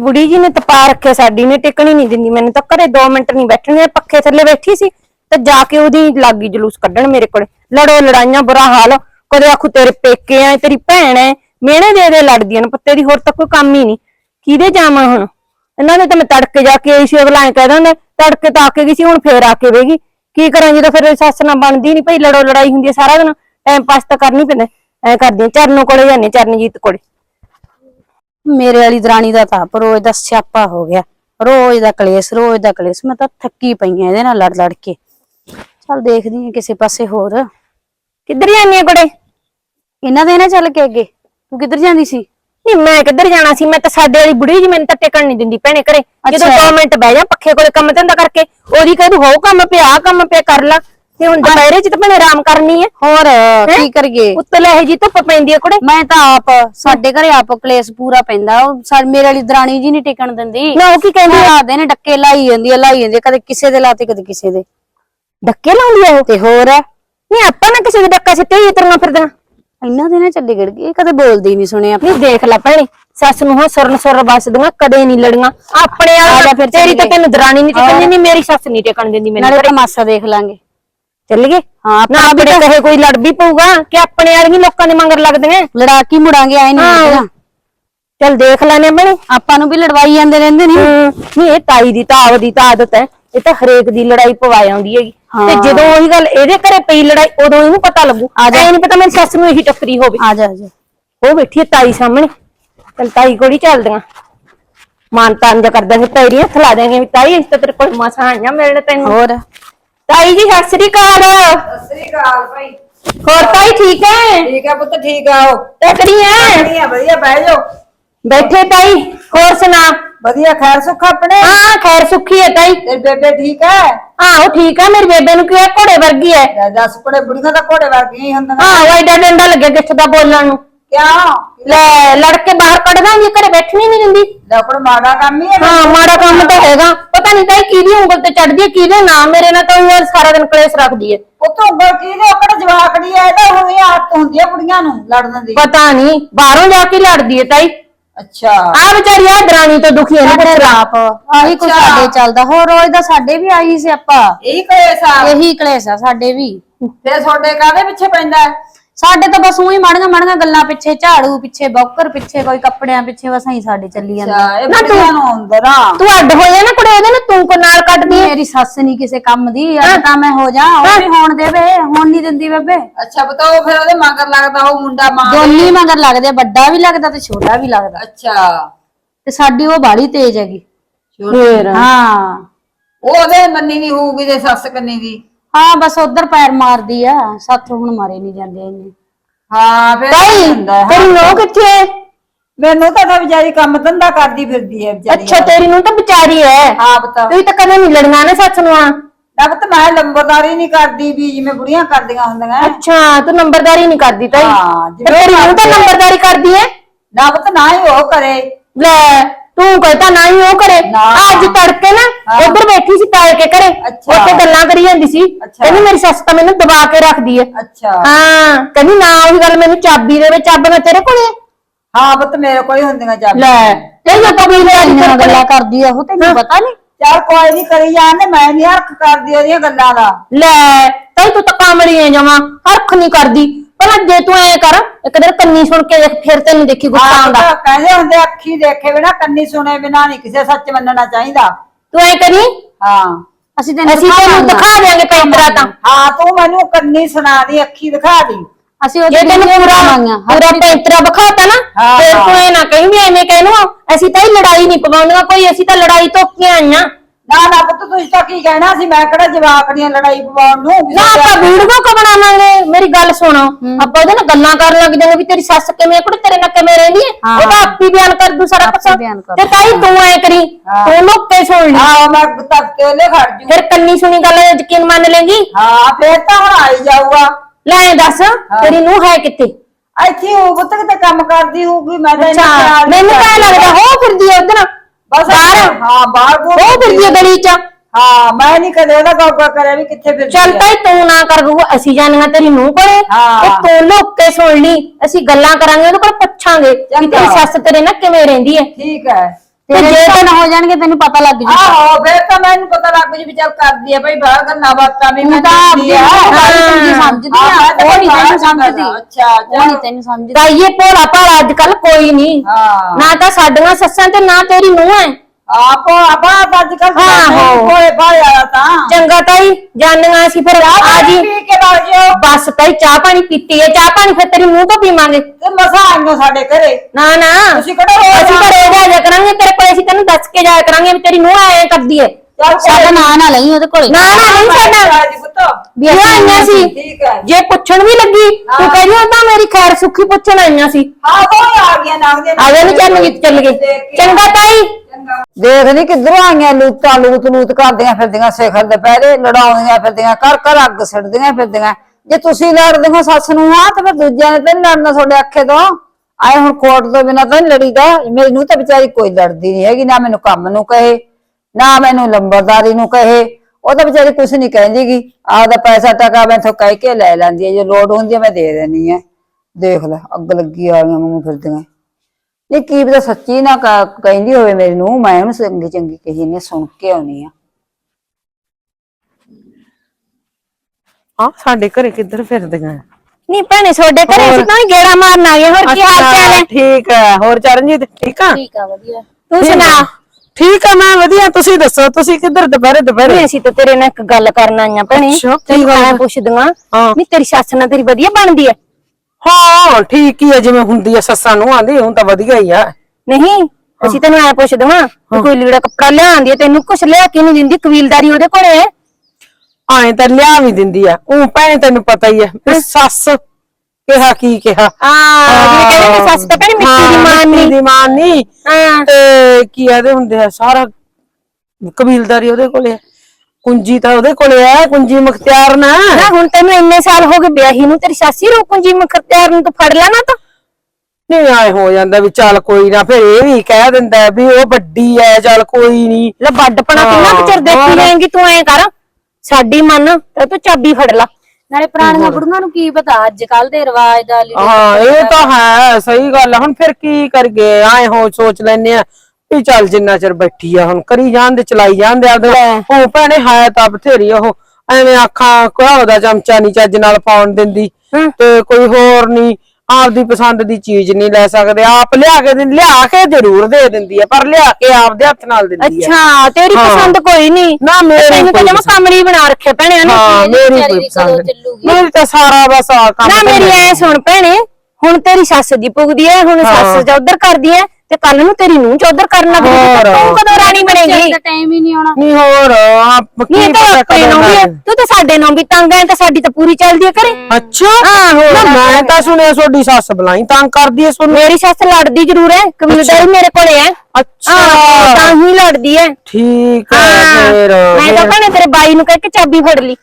ਬੁੜੀ ਜੀ ਨੇ ਤਪਾ ਰੱਖਿਆ, ਸਾਡੀ ਨੇ ਟਿਕਣੀ ਨਹੀਂ ਦਿੰਦੀ, ਮੈਨੂੰ ਤਾਂ ਘਰੇ 2 ਮਿੰਟ ਨਹੀਂ ਬੈਠਣੀ ਪੱਖੇ ਥੱਲੇ ਬੈਠੀ ਸੀ, ਤੇ ਜਾ ਕੇ ਉਹਦੀ ਲੱਗੀ ਜਲੂਸ ਕੱਢਣ ਮੇਰੇ ਕੋਲ। ਲੜੋ ਲੜਾਈਆਂ, ਬੁਰਾ ਹਾਲ, ਕਦੇ ਆਖੂ ਤੇਰੇ ਪੇਕੇ ਆ ਤੇਰੀ ਭੈਣ ਐ, ਮਿਹਣੇ ਦੇ ਦੇ ਲੜਦੀਆਂ ਨੇ, ਪੱਤੇ ਦੀ ਹੋਰ ਤਾਂ ਕੋਈ ਕੰਮ ਹੀ ਨਹੀਂ। ਕਿਹਦੇ ਜਾਵਾਂ ਹੁਣ? ਇਹਨਾਂ ਨੇ ਤਾਂ ਮੈਂ ਤੜਕੇ ਜਾ ਕੇ ਆਈ ਸੀ, ਅਗਲਾ ਐ ਕਹਿ ਦਿੰਦਾ, ਤੜਕੇ ਤਾਂ ਆ ਕੇ ਗਈ ਸੀ, ਹੁਣ ਫੇਰ ਆ ਕੇ ਵੇਗੀ ਕੀ ਕਰਾਂ ਜਦੋਂ ਫਿਰ, ਸੱਸ ਨਾਲ ਬਣਦੀ ਨਹੀਂ, ਭਈ ਲੜੋ ਲੜਾਈ ਹੁੰਦੀ ਹੈ ਸਾਰਾ ਦਿਨ ਟਾਈਮ ਪਾਸ ਤਾਂ ਕਰਨੀ ਪੈਂਦਾ, ਐ ਕਰਦੀ ਚਰਨੋ ਕੋਲੇ ਜਾਂਦੇ ਚਰਨਜੀਤ ਕੋਲੇ। ਮੇਰੇ ਵਾਲੀ ਦਰਾਣੀ ਦਾ ਤਾਂ ਆਪ ਰੋਜ਼ ਦਾ ਸਿਆਪਾ ਹੋ ਗਿਆ। ਰੋਜ਼ ਦਾ ਕਲੇਸ਼ ਰੋਜ਼ ਦਾ ਕਲੇਸ਼। ਮੈਂ ਤਾਂ ਥੱਕੀ ਪਈ ਆਂ ਇਹਦੇ ਨਾਲ ਲੜ ਲੜ ਕੇ। ਚੱਲ ਦੇਖਦੀ ਆ ਕਿਸੇ ਪਾਸੇ ਹੋਰ। ਕਿੱਧਰ ਜਾਂਦੀ ਆ ਕੋਲੇ ਇਹਨਾਂ ਦੇ ਨਾ ਚੱਲ ਕੇ ਅੱਗੇ। ਤੂੰ ਕਿੱਧਰ ਜਾਂਦੀ ਸੀ? ਨਹੀਂ ਮੈਂ ਕਿੱਧਰ ਜਾਣਾ ਸੀ? ਮੈਂ ਤਾਂ ਸਾਡੇ ਵਾਲੀ ਬੁੜੀ ਜੀ ਮੈਨੂੰ ਤਾਂ ਟਿਕਣ ਨਹੀਂ ਦਿੰਦੀ ਭੈਣੇ ਘਰੇ। ਜਦੋਂ ਅੱਛਾ। 2 ਮਿੰਟ ਬਹਿ ਜਾ ਪੱਖੇ ਕੋਲੇ ਕੰਮ ਧੰਦਾ ਕਰਕੇ ਉਹਦੀ ਕਹਿ ਤੂੰ ਹੋ ਕੰਮ ਪਿਆ ਆਹ ਕੰਮ ਪਿਆ ਕਰ ਲਾ। ਤੇ ਹੁਣ ਦੁਪਹਿਰੇ ਚ ਤਾਂ ਭੈਣੇ ਆਰਾਮ ਕਰਨੀ ਹੈ ਹੋਰ ਕੀ ਕਰੀਏ? ਉੱਤੇ ਲੈ ਜੀ ਧੁੱਪ ਪੈਂਦੀ ਹੈ ਕੁੜੇ। ਮੈਂ ਤਾਂ ਆਪ ਸਾਡੇ ਘਰੇ ਆਪ ਕਲੇਸ਼ ਪੂਰਾ ਪੈਂਦਾ। ਉਹ ਸਾ- ਮੇਰੇ ਵਾਲੀ ਦਰਾਣੀ ਜੀ ਨਹੀਂ ਟਿਕਣ ਦਿੰਦੀ। ਨਾ ਉਹ ਕੀ ਕਹਿੰਦੀ ਆ? ਰਾਤ ਦੇ ਨੇ ਡੱਕੇ ਲਾਈ ਜਾਂਦੀ ਆ ਲਾਈ ਜਾਂਦੀ ਆ, ਕਦੇ ਕਿਸੇ ਦੇ ਲਾਤੇ ਕਦੇ ਕਿਸੇ ਦੇ। ਡੱਕੇ ਲਾਉਂਦੀ ਉਹ? ਤੇ ਹੋਰ? ਨਹੀਂ ਆਪਾਂ ਨਾ ਕਿਸੇ ਦੇ ਡੱਕਾ ਸਿੱਟੇ ਹੀ ਤਰਨਾ ਫਿਰਦਾ ਇਹਨਾਂ ਦੇ ਨਾ ਚੱਲੀ ਗੜ ਗਈ ਕਦੇ ਬੋਲਦੀ ਨਹੀਂ ਸੁਣਿਆ ਨਹੀਂ ਦੇਖ ਲੈ ਭੈਣੇ ਸੱਸ ਨੂੰ ਹਾਂ ਸੁਰਨ ਸੁਰ ਵੱਸਦੀਆਂ ਕਦੇ ਨਹੀਂ ਲੜੀਆਂ ਆਪਣੇ ਆ ਜਾ ਵਾਲਾ ਫਿਰ ਤੇਰੀ ਤਾਂ ਚੱਲੀਏ। ਤੈਨੂੰ ਦਰਾਣੀ ਨਹੀਂ ਟਿਕਣ ਦਿੰਦੀ ਮੇਰੀ ਸੱਸ ਨਹੀਂ ਟਿਕਣ ਦਿੰਦੀ ਮੈਨੂੰ ਨਾਲੇ ਤਮਾਸ਼ਾ ਦੇਖ ਲਾਂਗੇ। ਚੱਲ ਗਏ? ਹਾਂ ਨਾ ਆਪਣੇ ਕਹੇ ਕੋਈ ਲੜ ਵੀ ਪਊਗਾ ਕਿ ਆਪਣੇ ਵਾਲੀਆਂ ਲੋਕਾਂ ਦੇ ਮੰਗਰ ਲੱਗਦੀਆਂ। ਲੜਾ ਕੇ ਮੁੜਾਂਗੇ ਆਏ ਨਹੀਂ। ਚੱਲ ਦੇਖ ਲੈਨੇ ਭੈਣੇ। ਆਪਾਂ ਨੂੰ ਵੀ ਲੜਵਾਈ ਜਾਂਦੇ ਰਹਿੰਦੇ ਨੇ। ਨਹੀਂ ਇਹ ਤਾਈ ਦੀ ਤਾਂ ਆਪਦੀ ਤਾਂ ਆਦਤ ਹੈ। ਇਹ ਤਾਂ ਹਰੇਕ ਦੀ ਲੜਾਈ ਪਵਾ ਆਉਂਦੀ ਹੈਗੀ। ਤੇ ਜਦੋਂ ਉਹੀ ਗੱਲ ਇਹਦੇ ਘਰੇ ਪਈ ਲੜਾਈ ਉਦੋਂ ਇਹਨੂੰ ਪਤਾ ਲੱਗੂ। ਐ ਨਹੀਂ ਪਤਾ ਮੇਰੀ ਸੱਸ ਨੂੰ ਇਹੀ ਟੱਕਰੀ ਹੋਵੇ। ਆ ਜਾ ਜਾ। ਉਹ ਬੈਠੀ ਹੈ ਤਾਈ ਸਾਹਮਣੇ। ਚਲ ਤਾਈ ਕੋਲ ਹੀ ਚੱਲਦੀਆਂ ਮਾਨ ਤਾਨ ਜਾ ਕਰਦਾ ਸੀ ਪੈਰੀਆਂ ਖਲਾ ਦੇਂਗੇ ਵੀ ਤਾਈ ਇਸ ਤਾਂ ਤੇਰੇ ਕੋਲ ਮਸਾਂ ਆਈਆਂ ਮਿਲਣ ਤੈਨੂੰ। ਹੋਰ? ਤਾਈ ਜੀ ਸਤਿ ਸ੍ਰੀ ਅਕਾਲ। ਸਤਿ ਸ੍ਰੀ ਅਕਾਲ ਭਾਈ। ਹੋਰ ਤਾਈ ਠੀਕ ਹੈ ਠੀਕ ਹੈ ਪੁੱਤ ਠੀਕ ਆ ਉਹ। ਤਕੜੀ ਹੈ ਵਧੀਆ ਵਧੀਆ ਬਹਿ ਜਾਓ। ਬੈਠੇ ਤਾਈ ਹੋਰ ਸੁਣਾ? ਵਧੀਆ ਖੈਰ ਸੁੱਖ ਆਪਣੇ? ਹਾਂ ਖੈਰ ਸੁੱਖੀ ਹੈ ਤਾਈ। ਤੇਰੇ ਬੇਬੇ ਠੀਕ ਹੈ ਆਹੋ ਠੀਕ ਹੈ ਮੇਰੀ ਬੇਬੇ ਨੂੰ ਕਿਹਾ ਘੋੜੇ ਵਰਗੀ ਹੈ ਦੱਸ ਕੁੜੇ ਬੁੜੀਆਂ ਦਾ ਘੋੜੇ ਵਰਗੀਆਂ ਹੀ ਹੁੰਦੀਆਂ। ਹਾਂ ਵਾਈਡਾ ਡੰਡਾ ਲੱਗਿਆ ਗਿੱਠ ਦਾ ਬੋਲਣ ਨੂੰ। ਕਿਉਂ? ਲੈ ਲੜ ਕੇ ਬਾਹਰ ਕੱਢ ਦਾਂਗੀ ਘਰੇ ਬੈਠਣੀ ਨਹੀਂ ਦਿੰਦੀ ਲੈ ਕੋਲ ਮਾੜਾ ਕੰਮ ਹੀ ਹੈ ਹਾਂ ਮਾੜਾ ਕੰਮ ਤਾਂ ਹੈਗਾ। ਪਤਾ ਨਹੀਂ ਤਾਈ ਕਿਹਦੀ ਉਂਗਲ ਤੇ ਚੜਦੀ ਹੈ ਕਿਹਦੇ ਨਾ ਮੇਰੇ ਨਾਲ ਤਾਂ ਉਹ ਯਾਰ ਸਾਰਾ ਦਿਨ ਕਲੇਸ਼ ਰੱਖਦੀ ਹੈ। ਪੁੱਤ ਉਂਗਲ ਕੀ ਦੇ okkੜ ਜਵਾਕੜੀ ਐ ਤਾਂ ਹੁਣ ਇਹ ਆਦਤ ਹੁੰਦੀ ਹੈ ਕੁੜੀਆਂ ਨੂੰ ਲੜਨ ਦੀ। ਪਤਾ ਨਹੀਂ ਬਾਹਰੋਂ ਜਾ ਕੇ ਲੜਦੀ ਹੈ ਤਾਈ। ਅੱਛਾ। ਆ ਵਿਚਾਰੀ ਆ ਦਰਾਣੀ ਤੋਂ ਦੁਖੀ ਹੈ ਸਾਡੇ ਨਾ ਰਾਪ ਆਹੀ ਕੁਛ ਅੱਛਾ। ਸਾਡੇ ਚੱਲਦਾ। ਹੋਰ ਰੋਜ਼ ਦਾ ਸਾਡੇ ਵੀ ਆਈ ਸੀ ਆਪਾਂ ਇਹ ਕਹੇ ਸਾਹ ਇਹੀ ਕਲੇਸ਼ ਆ ਸਾਡੇ ਵੀ। ਤੇ ਤੁਹਾਡੇ ਕਾਦੇ ਪਿੱਛੇ ਪੈਂਦਾ ਹੈ? ਸਾਡੇ ਤਾਂ ਬਸ ਉਹੀ ਮਾੜੀਆਂ ਮਾੜੀਆਂ ਗੱਲਾਂ ਪਿੱਛੇ ਝਾੜੂ ਪਿੱਛੇ ਬੌਕਰ ਪਿੱਛੇ ਕੋਈ ਕੱਪੜਿਆਂ ਪਿੱਛੇ ਬਸ ਅਸੀਂ ਸਾਡੇ ਚੱਲੀ ਜਾਂਦੇ। ਅੱਛਾ ਇਹ ਬੁੜੀਆਂ ਨੂੰ ਤੂੰ ਅੱਡ ਹੋ ਜਾ ਨਾ ਕੁੜੇ ਉਹਦੇ ਨਾਲ ਤੂੰ ਕੋ ਨਾਲ ਕੱਢਦੀ ਹੈ ਮੇਰੀ ਸੱਸ ਨਹੀਂ ਕਿਸੇ ਕੰਮ ਦੀ ਅੱਜ ਤਾਂ ਮੈਂ ਹੋ ਜਾ ਉਹ ਵੀ ਹੋਣ ਦੇਵੇ ਹੁਣ ਨਹੀਂ ਦਿੰਦੀ ਬੇਬੇ। ਅੱਛਾ ਉਹ ਫਿਰ ਉਹਦੇ ਮਗਰ ਲੱਗਦਾ ਉਹ ਮੁੰਡਾ ਮਾਂ ਦੋਨੀ ਮਗਰ ਲੱਗਦੇ ਆ, ਵੱਡਾ ਵੀ ਲੱਗਦਾ ਤੇ ਛੋਟਾ ਵੀ ਲੱਗਦਾ। ਅੱਛਾ। ਤੇ ਸਾਡੀ ਉਹ ਬਾੜੀ ਤੇਜ਼ ਹੈਗੀ। ਫੇਰ ਹਾਂ। ਉਹ ਉਹਦੇ ਮੰਨੀ ਨਹੀਂ ਹੋਊਗੀ ਤੇ ਸੱਸ ਕੰਨੀ ਦੀ। ਹਾਂ ਬਸ ਉਧਰ ਪੈਰ ਮਾਰਦੀ ਆ। ਸਾਥੋਂ ਹੁਣ ਮਾਰੇ ਨਹੀਂ ਜਾਂਦੇ ਇੰਨੇ। ਹਾਂ ਫਿਰ ਤਾਈ ਹੁੰਦਾ ਹੈ। ਤੇਰੀ ਨੋ ਕਿੱਥੇ ਹੈ ਮੈਨੂੰ ਤਾਂ ਤਾਂ ਵਿਚਾਰੀ ਕੰਮ ਧੰਦਾ ਕਰਦੀ ਫਿਰਦੀ ਹੈ ਵਿਚਾਰੀ। ਅੱਛਾ ਤੇਰੀ ਨੂੰ ਤਾਂ ਵਿਚਾਰੀ ਹੈ ਹਾਂ ਬਤਾ। ਤੂੰ ਤਾਂ ਕਦੇ ਨਹੀਂ ਲੜਨਾ ਨਾ ਸੱਚ ਨੂੰ ਆ। ਤਾਂ ਮੈਂ ਲੰਬਰਦਾਰੀ ਨਹੀਂ ਕਰਦੀ ਵੀ ਜਿਵੇਂ ਬੁੜੀਆਂ ਕਰਦੀਆਂ ਹੁੰਦੀਆਂ ਅੱਛਾ ਤੂੰ ਨੰਬਰਦਾਰੀ ਨਹੀਂ ਕਰਦੀ ਤਾਈ। ਹਾਂ, ਤੇ ਤੇਰੀ ਨੂੰ ਤਾਂ ਨੰਬਰਦਾਰੀ ਕਰਦੀ ਹੈ ਨਾ ਬਤ ਨਾ ਹੀ ਉਹ ਕਰੇ। ਲੈ ਤੂੰ ਕਹਤਾ ਨਾ ਹੀ ਉਹ ਕਰੇ। ਨਾ। ਅੱਜ ਤੜਕੇ ਨਾ ਉਧਰ ਬੈਠੀ ਸੀ ਤਾਏ ਕੇ ਘਰੇ। ਅੱਛਾ। ਉੱਥੇ ਗੱਲਾਂ ਕਰੀ ਜਾਂਦੀ ਸੀ। ਅੱਛਾ। ਕਹਿੰਦੀ ਮੇਰੀ ਸੱਸ ਤਾਂ ਮੈਨੂੰ ਦਬਾ ਕੇ ਰੱਖਦੀ ਹੈ ਅੱਛਾ। ਹਾਂ ਕਹਿੰਦੀ ਨਾ ਉਹੀ ਗੱਲ ਮੈਨੂੰ ਚਾਬੀ ਦੇਵੇ ਚਾਬੀਆਂ ਤੇਰੇ ਕੋਲੇ? ਹੈ। ਬਤ ਮੇਰੇ ਕੋਲ ਹੀ ਹੁੰਦੀਆਂ ਚਾਬੀ ਲੈ ਇਹ ਤਾਂ ਵੀ ਲੈ ਇੰਨੀਆਂ ਗੱਲਾਂ ਕਰਦੀ ਆ ਉਹ ਤੈਨੂੰ ਪਤਾ ਨਹੀਂ ਚੱਲ ਕੋਈ ਨਹੀਂ ਕਰੀ ਜਾਂਦੇ ਮੈਂ ਨਹੀਂ ਹਰਖ ਕਰਦੀ ਉਹਦੀਆਂ ਗੱਲਾਂ ਦਾ। ਲੈ ਤਾਈ ਤੂੰ ਤਾਂ ਕਾਮੜੀ ਐ ਜਮਾ। ਹਰਖ ਨਹੀਂ ਕਰਦੀ। ਭਲਾ ਜੇ ਤੂੰ ਐ ਕਰ ਇੱਕ ਦਿਨ ਕੰਨੀ ਸੁਣ ਕੇ ਦੇਖ ਫਿਰ ਤੈਨੂੰ ਦੇਖੀ ਗੁੱਸਾ ਆਉਂਦਾ। ਕਹਿੰਦੇ ਹੁੰਦੇ ਅੱਖੀ ਦੇਖੇ ਬਿਨਾ ਕੰਨੀ ਸੁਣੇ ਬਿਨਾ ਨਹੀਂ ਕਿਸੇ ਸੱਚ ਮੰਨਣਾ ਚਾਹੀਦਾ। ਤੂੰ ਐ ਕਰੀ? ਹਾਂ। ਅਸੀਂ ਤੈਨੂੰ ਅਸੀਂ ਤੈਨੂੰ ਦਿਖਾ ਦਿਆਂਗੇ ਪੈਂਤਰਾ ਤਾਂ। ਹਾਂ ਤੂੰ ਮੈਨੂੰ ਕੰਨੀ ਸੁਣਾ ਦੀ ਅੱਖੀ ਦਿਖਾ ਦੀ। ਅਸੀਂ ਜੇ ਤੈਨੂੰ ਪੂਰਾ ਪੂਰਾ ਪੈਂਤਰਾ ਵਿਖਾਤਾ ਨਾ ਹਾਂ, ਫਿਰ ਤੂੰ ਐ ਨਾ ਕਹੀਂ ਵੀ ਐਵੇਂ ਕਹਿਨੂੰ ਅਸੀਂ ਤਾਂ ਹੀ ਲੜਾਈ ਨਹੀਂ ਪਵਾਉਂਦੀਆਂ ਕੋਈ ਅਸੀਂ ਤਾਂ ਲੜਾਈ ਤੋਂ ਕੇ ਆਈਆਂ? ਨਾ ਨਾ ਪੁੱਤ ਤੁਸੀਂ ਤਾਂ ਕੀ ਕਹਿਣਾ ਸੀ? ਮੈਂ ਕਿਹੜਾ ਜਵਾਕੜੀਆਂ ਲੜਾਈ ਪਵਾਉਣ ਨੂੰ? ਨਾ ਆਪਾਂ ਵੀਡੀਓ ਕੋ ਬਣਾਵਾਂਗੇ? ਮੇਰੀ ਗੱਲ ਸੁਣੋ। ਆਪਾਂ ਉਹਦੇ ਨਾਲ ਗੱਲਾਂ ਕਰਨ ਲੱਗ ਜਾਂਗੇ ਵੀ ਤੇਰੀ ਸੱਸ ਕਿਵੇਂ ਕੁੜੀ ਤੇਰੇ ਨਾਲ ਕਿਵੇਂ ਰਹਿੰਦੀ ਹੈ ਹਾਂ। ਉਹ ਤਾਂ ਆਪੀ ਬਿਆਨ ਕਰ ਦੂ ਸਾਰਾ ਬਿਆਨ ਕਰ ਤੇ ਤਾਈ ਤੂੰ ਐ ਕਰੀ ਹਾਂ। ਤੂੰ ਲੋਕੇ ਸੁਣ ਲਈ। ਹਾਂ ਮੈਂ ਤੱਕ ਉਹਲੇ ਖੜ ਜੂ। ਫਿਰ ਕੰਨੀ ਸੁਣੀ ਗੱਲ ਯਕੀਨ ਮੰਨ ਲੇਗੀ? ਹਾਂ ਫੇਰ ਤਾਂ ਹੁਣ ਆਈ ਜਾਊਗਾ। ਲੈ ਐਂ ਦੱਸ ਤੇਰੀ ਨੂੰ ਹੈ ਕਿੱਥੇ? ਇੱਥੇ ਉਹ ਪੁੱਤ ਕਿਤੇ ਕੰਮ ਕਰਦੀ ਹੋਊਗੀ ਮੈਂ ਤਾਂ ਇਹਨਾਂ ਅੱਛਾ ਮੈਨੂੰ ਤਾਂ ਐਂ। ਲੱਗਦਾ ਹੋ ਫਿਰਦੀ ਐ ਉਧਰ ਬਸ ਬਾਹਰ? ਹਾਂ ਬਾਹਰ ਬੂਹਰ ਹੋ ਫਿਰਦੀ ਐ ਗਲੀ ਚ। ਹਾਂ ਮੈਂ ਨਹੀਂ ਕਦੇ ਉਹਦਾ ਕਰਿਆ ਵੀ ਕਿੱਥੇ ਫਿਰਦੀ ਚੱਲ ਹੈ। ਤਾਈ ਤੂੰ ਨਾ ਕਰ ਅਸੀਂ ਜਾਣੀਆਂ ਤੇਰੀ ਨੂੰ ਕੋਲੇ। ਹਾਂ। ਤੇ ਤੂੰ ਲੋਕੇ ਸੁਣ ਲਈ। ਅਸੀਂ ਗੱਲਾਂ ਕਰਾਂਗੇ ਉਹਦੇ ਕੋਲ ਪੁੱਛਾਂਗੇ ਚੰਗਾ। ਤੇਰੀ ਸੱਸ ਤੇਰੇ ਨਾਲ ਕਿਵੇਂ ਰਹਿੰਦੀ ਐ ਠੀਕ ਹੈ। ਤੇ ਜੇ ਤਾਂ ਹੋ ਜਾਣਗੇ ਤੈਨੂੰ ਪਤਾ ਲੱਗ ਜੂ। ਆਹੋ ਫੇਰ ਤਾਂ ਮੈਨੂੰ ਪਤਾ ਲੱਗ ਜੂ ਵੀ ਚੱਲ ਕਰਦੀ ਆ ਭਾਈ ਬਾਹਰ ਗੱਲਾਂ ਬਾਤਾਂ ਵੀ ਤੂੰ ਮੈਂ ਤਾਂ ਕਰਦੀ ਆ। ਸਮਝਦੀ ਆ। ਹਾਂ, ਉਹ ਨਹੀਂ ਤੈਨੂੰ ਬਾਹਰ ਸਮਝਦੀ। ਅੱਛਾ ਉਹ ਨਹੀਂ। ਤੈਨੂੰ ਸਮਝਦੀ। ਤਾਈਏ ਭੋਲਾ ਭਾਲਾ ਅੱਜ ਕੱਲ ਕੋਈ ਨਹੀਂ ਹਾਂ। ਨਾ ਤਾਂ ਸਾਡੀਆਂ ਸੱਸਾਂ ਤੇ ਨਾ ਤੇਰੀ ਨੂੰਹ ਹੈ ਆਪੋ ਆਪਾ ਅੱਜ ਕੱਲ ਆਹੋ। ਕੋਈ ਭਾਈ ਆਇਆ ਤਾਂ। ਚੰਗਾ ਤਾਈ ਜਾਨੀਆਂ ਸੀ ਫਿਰ। ਆ ਜੀ। ਕੇ ਵਗ ਜਿਓ। ਬਸ ਤਾਈ ਚਾਹ ਪਾਣੀ ਪੀਤੀ ਹੈ। ਚਾਹ ਪਾਣੀ ਫਿਰ ਤੇਰੀ ਮੂੰਹ ਤੋਂ ਪੀਵਾਂਗੇ। ਤੇ ਮਸਾ ਆਈਓ ਸਾਡੇ ਘਰੇ। ਨਾ ਨਾ। ਤੁਸੀਂ ਕਿਹੜਾ ਰੋਜ਼ ਅਸੀਂ ਤਾਂ ਰੋਜ਼ ਆ ਜਾ ਕਰਾਂਗੇ। ਤੇਰੇ ਕੋਲ ਅਸੀਂ ਤੈਨੂੰ ਦੱਸ ਕੇ ਜਾਇਆ ਕਰਾਂਗੇ ਵੀ ਤੇਰੀ ਨੂੰਹ ਐ ਕਰਦੀ ਹੈ। ਚੱਲ ਸਾਡਾ ਨਾਂ। ਨਾ ਲਈ ਉਹਦੇ ਕੋਲੇ। ਨਾ ਨਾ ਨਹੀਂ ਸਾਡਾ। ਜੀ ਪੁੱਤ। ਵੀ ਅਸੀਂ ਆਈਆਂ ਸੀ। ਠੀਕ ਹੈ। ਜੇ ਪੁੱਛਣ ਵੀ ਲੱਗੀ ਤੂੰ ਕਹਿੰਦੀ ਉਹ ਤਾਂ ਮੇਰੀ ਖੈਰ ਸੁੱਖੀ ਪੁੱਛਣ ਆਈਆਂ ਸੀ। ਹਾਂ ਕੋਈ ਆ ਗਿਆ ਨਾ ਉਹਦੇ ਆ ਗਏ ਨੀ ਚੱਲ ਗਏ ਚੱਲ ਗਏ। ਚੰਗਾ ਤਾਈ ਦੇਖ ਨਹੀਂ ਕਿੱਧਰੋਂ ਆਈਆਂ ਲੂਤਾਂ, ਲੂਤ ਲੂਤ ਕਰਦੀਆਂ ਫਿਰਦੀਆਂ, ਸਿਖਰ ਦੇ ਪਹਿਰੇ ਲੜਾਉਂਦੀਆਂ ਫਿਰਦੀਆਂ, ਘਰ ਘਰ ਅੱਗ ਛੱਡਦੀਆਂ ਫਿਰਦੀਆਂ। ਜੇ ਤੁਸੀਂ ਲੜਦੇ ਹੋ ਸੱਸ ਨੂੰ ਆ ਤੇ ਫਿਰ ਦੂਜਿਆਂ ਨੇ ਤਾਂ ਨੀ ਲੜਨਾ ਤੁਹਾਡੇ ਅੱਖੇ ਤੋਂ। ਆਏ ਹੁਣ ਕੋਰਟ ਤੋਂ ਬਿਨਾਂ ਤਾਂ ਨੀ ਲੜੀਦਾ। ਮੈਨੂੰ ਤਾਂ ਵਿਚਾਰੀ ਕੋਈ ਲੜਦੀ ਨਹੀਂ ਹੈਗੀ, ਨਾ ਮੈਨੂੰ ਕੰਮ ਨੂੰ ਕਹੇ, ਨਾ ਮੈਨੂੰ ਲੰਬਰਦਾਰੀ ਨੂੰ ਕਹੇ। ਉਹ ਤਾਂ ਵਿਚਾਰੀ ਕੁਛ ਨਹੀਂ ਕਹਿੰਦੀਗੀ ਆਪਦਾ ਪੈਸਾ ਟਕਾ ਮੈਂ ਮੈਥੋਂ ਕਹਿ ਕੇ ਲੈ ਲੈਂਦੀ ਹੈ, ਜੇ ਲੋੜ ਹੁੰਦੀ ਹੈ ਮੈਂ ਦੇ ਦੇਣੀ ਹੈ। ਦੇਖ ਲੈ, ਅੱਗ ਲੱਗੀ ਆ ਗਈਆਂ ਮੈਨੂੰ ਫਿਰਦੀਆਂ। ਇਹ ਕੀ ਪਤਾ ਸੱਚੀ ਨਾ ਕ- ਕਹਿੰਦੀ ਹੋਵੇ ਮੇਰੀ ਨੂੰ ਮੈਂ ਉਹਨੂੰ ਚੰਗੀ ਚੰਗੀ ਕਹੀ ਨੇ ਸੁਣ ਕੇ ਆਉਣੀ ਆ ਹਾਂ ਸਾਡੇ ਘਰੇ ਕਿੱਧਰ ਫਿਰਦੀਆਂ? ਨਹੀਂ ਭੈਣੇ ਤੁਹਾਡੇ ਘਰੇ ਅਸੀਂ ਤਾਂ ਗੇੜਾ ਮਾਰਨ ਆ ਗਏ ਹੋਰ ਕੀ ਹਾਲ ਚਾਲ ਹੈ? ਠੀਕ ਹੈ। ਹੋਰ ਚਰਨਜੀਤ ਠੀਕ ਆ? ਠੀਕ ਆ ਵਧੀਆ। ਤੂੰ ਸੁਣਾ? ਠੀਕ ਆ ਮੈਂ ਵਧੀਆ ਤੁਸੀਂ ਦੱਸੋ ਤੁਸੀਂ ਕਿੱਧਰ ਦੁਪਹਿਰੇ ਦੁਪਹਿਰੇ? ਭੈਣੇ ਅਸੀਂ ਤਾਂ ਤੇਰੇ ਨਾਲ ਇੱਕ ਗੱਲ ਕਰਨ ਆਈਆਂ ਭੈਣੇ। ਅੱਛਾ, ਕੀ ਤੈਨੂੰ ਗੱਲ? ਮੈਂ ਪੁੱਛਦੀਆਂ ਹਾਂ। ਨਹੀਂ ਤੇਰੀ ਸੱਸ ਨਾਲ ਤੇਰੀ ਵਧੀਆ ਬਣਦੀ ਹੈ? ਹਾਂ ਠੀਕ ਹੀ ਆ ਜਿਵੇਂ ਹੁੰਦੀ ਆ ਸੱਸਾਂ ਨੂੰ ਆਂਦੀ ਹੁਣ ਤਾਂ ਵਧੀਆ ਹੀ ਆ। ਨਹੀਂ ਅਸੀਂ ਤੈਨੂੰ ਐ ਪੁੱਛਦੇ ਹਾਂ। ਵੀ ਕੋਈ ਲੀੜਾ ਕੱਪੜਾ ਲਿਆਂਦੀ ਹੈ ਤੈਨੂੰ? ਕੁਛ ਲਿਆ ਕੇ ਨਹੀਂ ਦਿੰਦੀ ਕਬੀਲਦਾਰੀ ਉਹਦੇ ਕੋਲੇ? ਹੈ ਆਏ ਤਾਂ ਲਿਆ ਵੀ ਦਿੰਦੀ ਆ। ਉਹ ਭੈਣੇ ਤੈਨੂੰ ਪਤਾ ਹੀ ਵੀ ਸੱਸ ਕਿਹਾ ਕੀ ਕਿਹਾ? ਆ ਜਿਵੇਂ ਕਹਿੰਦੇ ਨੇ ਸੱਸ ਤਾਂ ਭੈਣੇ ਮਿੱਟੀ ਦੀ ਹਾਂ, ਮਾਂ ਮਿੱਟੀ ਨਹੀਂ। ਦੀ ਮਾਂ ਨਹੀਂ। ਹਾਂ। ਤੇ ਕੀ ਆਦੇ ਹੁੰਦੇ ਆ ਸਾਰਾ ਕਬੀਲਦਾਰੀ ਉਹਦੇ ਕੋਲੇ ਆ। ਕੁੰਜੀ ਤਾਂ ਉਹਦੇ ਕੋਲੇ ਆ ਕੁੰਜੀ ਮੁਖਤਿਆਰ ਨਾ। ਨਾ ਹੁਣ ਤੈਨੂੰ ਇੰਨੇ ਸਾਲ ਹੋ ਗਏ ਵਿਆਹੀ ਨੂੰ ਤੇਰੀ ਸਾਸੀ ਰੋਕun ਜੀ ਮਖਤਿਆਰ ਨੂੰ ਤੂੰ ਫੜ ਲੈਣਾ ਤਾਂ। ਨਹੀਂ ਆਏ ਹੋ ਜਾਂਦਾ ਵੀ ਚੱਲ ਕੋਈ ਨਾ ਫਿਰ ਇਹ ਵੀ ਕਹਿ ਦਿੰਦਾ ਵੀ ਉਹ ਵੱਡੀ ਐ ਚੱਲ ਕੋਈ ਨਹੀਂ ਲੈ ਵੱਡਪਣਾ ਕਿੰਨਾ ਕੁ ਚਿਰ ਦੇਖੀ ਜਾਏਂਗੀ ਤੂੰ ਐ ਕਰ। ਸਾਡੀ ਮੰਨ ਤੇ ਤੂੰ ਚਾਬੀ ਫੜ ਲਾ। ਨਾਲੇ ਪੁਰਾਣੀਆਂ ਬੁੜੀਆਂ ਨੂੰ ਕੀ ਪਤਾ ਅੱਜ ਕੱਲ ਦੇ ਰਿਵਾਜ ਦਾ ਹਾਂ ਇਹ ਤਾਂ ਹੈ ਸਹੀ ਗੱਲ ਹੁਣ ਫਿਰ ਕੀ ਕਰਗੇ ਆਏ ਹੋ ਸੋਚ ਲੈਨੇ ਆ। ਵੀ ਚੱਲ ਜਿੰਨਾ ਚਿਰ ਬੈਠੀ ਆ ਹੁਣ ਕਰੀ ਜਾਂਦੇ ਚਲਾਈ ਜਾਂਦੇ ਆਪਦੇ ਉਹ ਭੈਣੇ ਹੈ ਤਾਂ ਬਥੇਰੀ ਉਹ। ਐਵੇਂ ਅੱਖਾਂ ਘਾਉ ਦਾ ਚਮਚਾ ਨਹੀਂ ਚੱਜ ਨਾਲ ਪਾਉਣ ਦਿੰਦੀ। ਤੇ ਕੋਈ ਹੋਰ ਨਹੀਂ ਆਪਦੀ ਪਸੰਦ ਦੀ ਚੀਜ਼ ਨਹੀਂ ਲੈ ਸਕਦੇ। ਆਪ ਲਿਆ ਕੇ ਦਿੰ- ਲਿਆ ਕੇ ਜ਼ਰੂਰ ਦੇ ਦਿੰਦੀ ਆ ਪਰ ਲਿਆ ਕੇ ਆਪਦੇ ਹੱਥ ਨਾਲ ਦਿੰਦੀ ਆ। ਅੱਛਾ ਤੇਰੀ। ਪਸੰਦ ਕੋਈ ਨਹੀਂ ਨਾ ਮੇਰੀ ਤੈਨੂੰ ਤਾਂ ਜਮਾ ਕਮਰੀ ਬਣਾ ਰੱਖਿਆ ਭੈਣੇ ਹਾਂ ਮੇਰੀ ਕੋਈ ਦੀ ਪਸੰਦ। ਮੇਰੀ ਤਾਂ ਸਾਰਾ ਬਸ ਆ ਕੰਮ ਨਾ ਮੇਰੀ ਐ ਸੁਣ ਭੈਣੇ ਹੁਣ ਤੇਰੀ ਸੱਸ ਦੀ ਪੁੱਗਦੀ ਐ ਹੁਣ ਸੱਸ ਚੌਧਰ ਕਰਦੀ ਐ। ਤੇ ਕੱਲ ਨੂੰ ਤੇਰੀ ਨੂੰ ਚੌਧਰ ਕਰਨ ਲੱਗ ਜੂਗੀ ਹੋਰ। ਤੂੰ ਕਦੋਂ ਰਾਣੀ ਬਣੇਗੀ? ਦਾ ਟਾਈਮ ਹੀ ਨਹੀਂ ਆਉਣਾ। ਨਹੀਂ ਹੋਰ ਆਪ ਨਹੀਂ ਕੀ ਤਾਂ ਪਤਾ ਆਪਣੇ ਕਦੋਂ ਵੀ ਲੱਗ- ਤੂੰ ਤਾਂ ਸਾਡੇ ਨੂੰ ਵੀ ਤੰਗ ਐ ਤੇ ਸਾਡੀ ਤਾਂ ਪੂਰੀ ਚੱਲਦੀ ਐ ਘਰੇ। ਅੱਛਾ। ਆਹੋ। ਨਾ ਮੈਂ ਤਾਂ ਸੁਣਿਆ ਤੁਹਾਡੀ ਸੱਸ ਬਲਾਈ ਤੰਗ ਕਰਦੀ ਐ ਸੁਣ ਮੇਰੀ ਸੱਸ ਲੜਦੀ ਜ਼ਰੂਰ ਐ ਕਬੀਲਦਾਰੀ ਮੇਰੇ ਕੋਲੇ ਐ। ਅੱਛਾ। ਤਾਂ ਹੀ ਲੜਦੀ ਐ। ਠੀਕ ਹੈ ਹਾਂ, ਫੇਰ ਮੈਂ ਤਾਂ ਭੈਣੇ ਤੇਰੇ ਬਾਈ ਨੂੰ ਕਹਿ ਕੇ ਚਾਬੀ ਫੜ ਲਈ।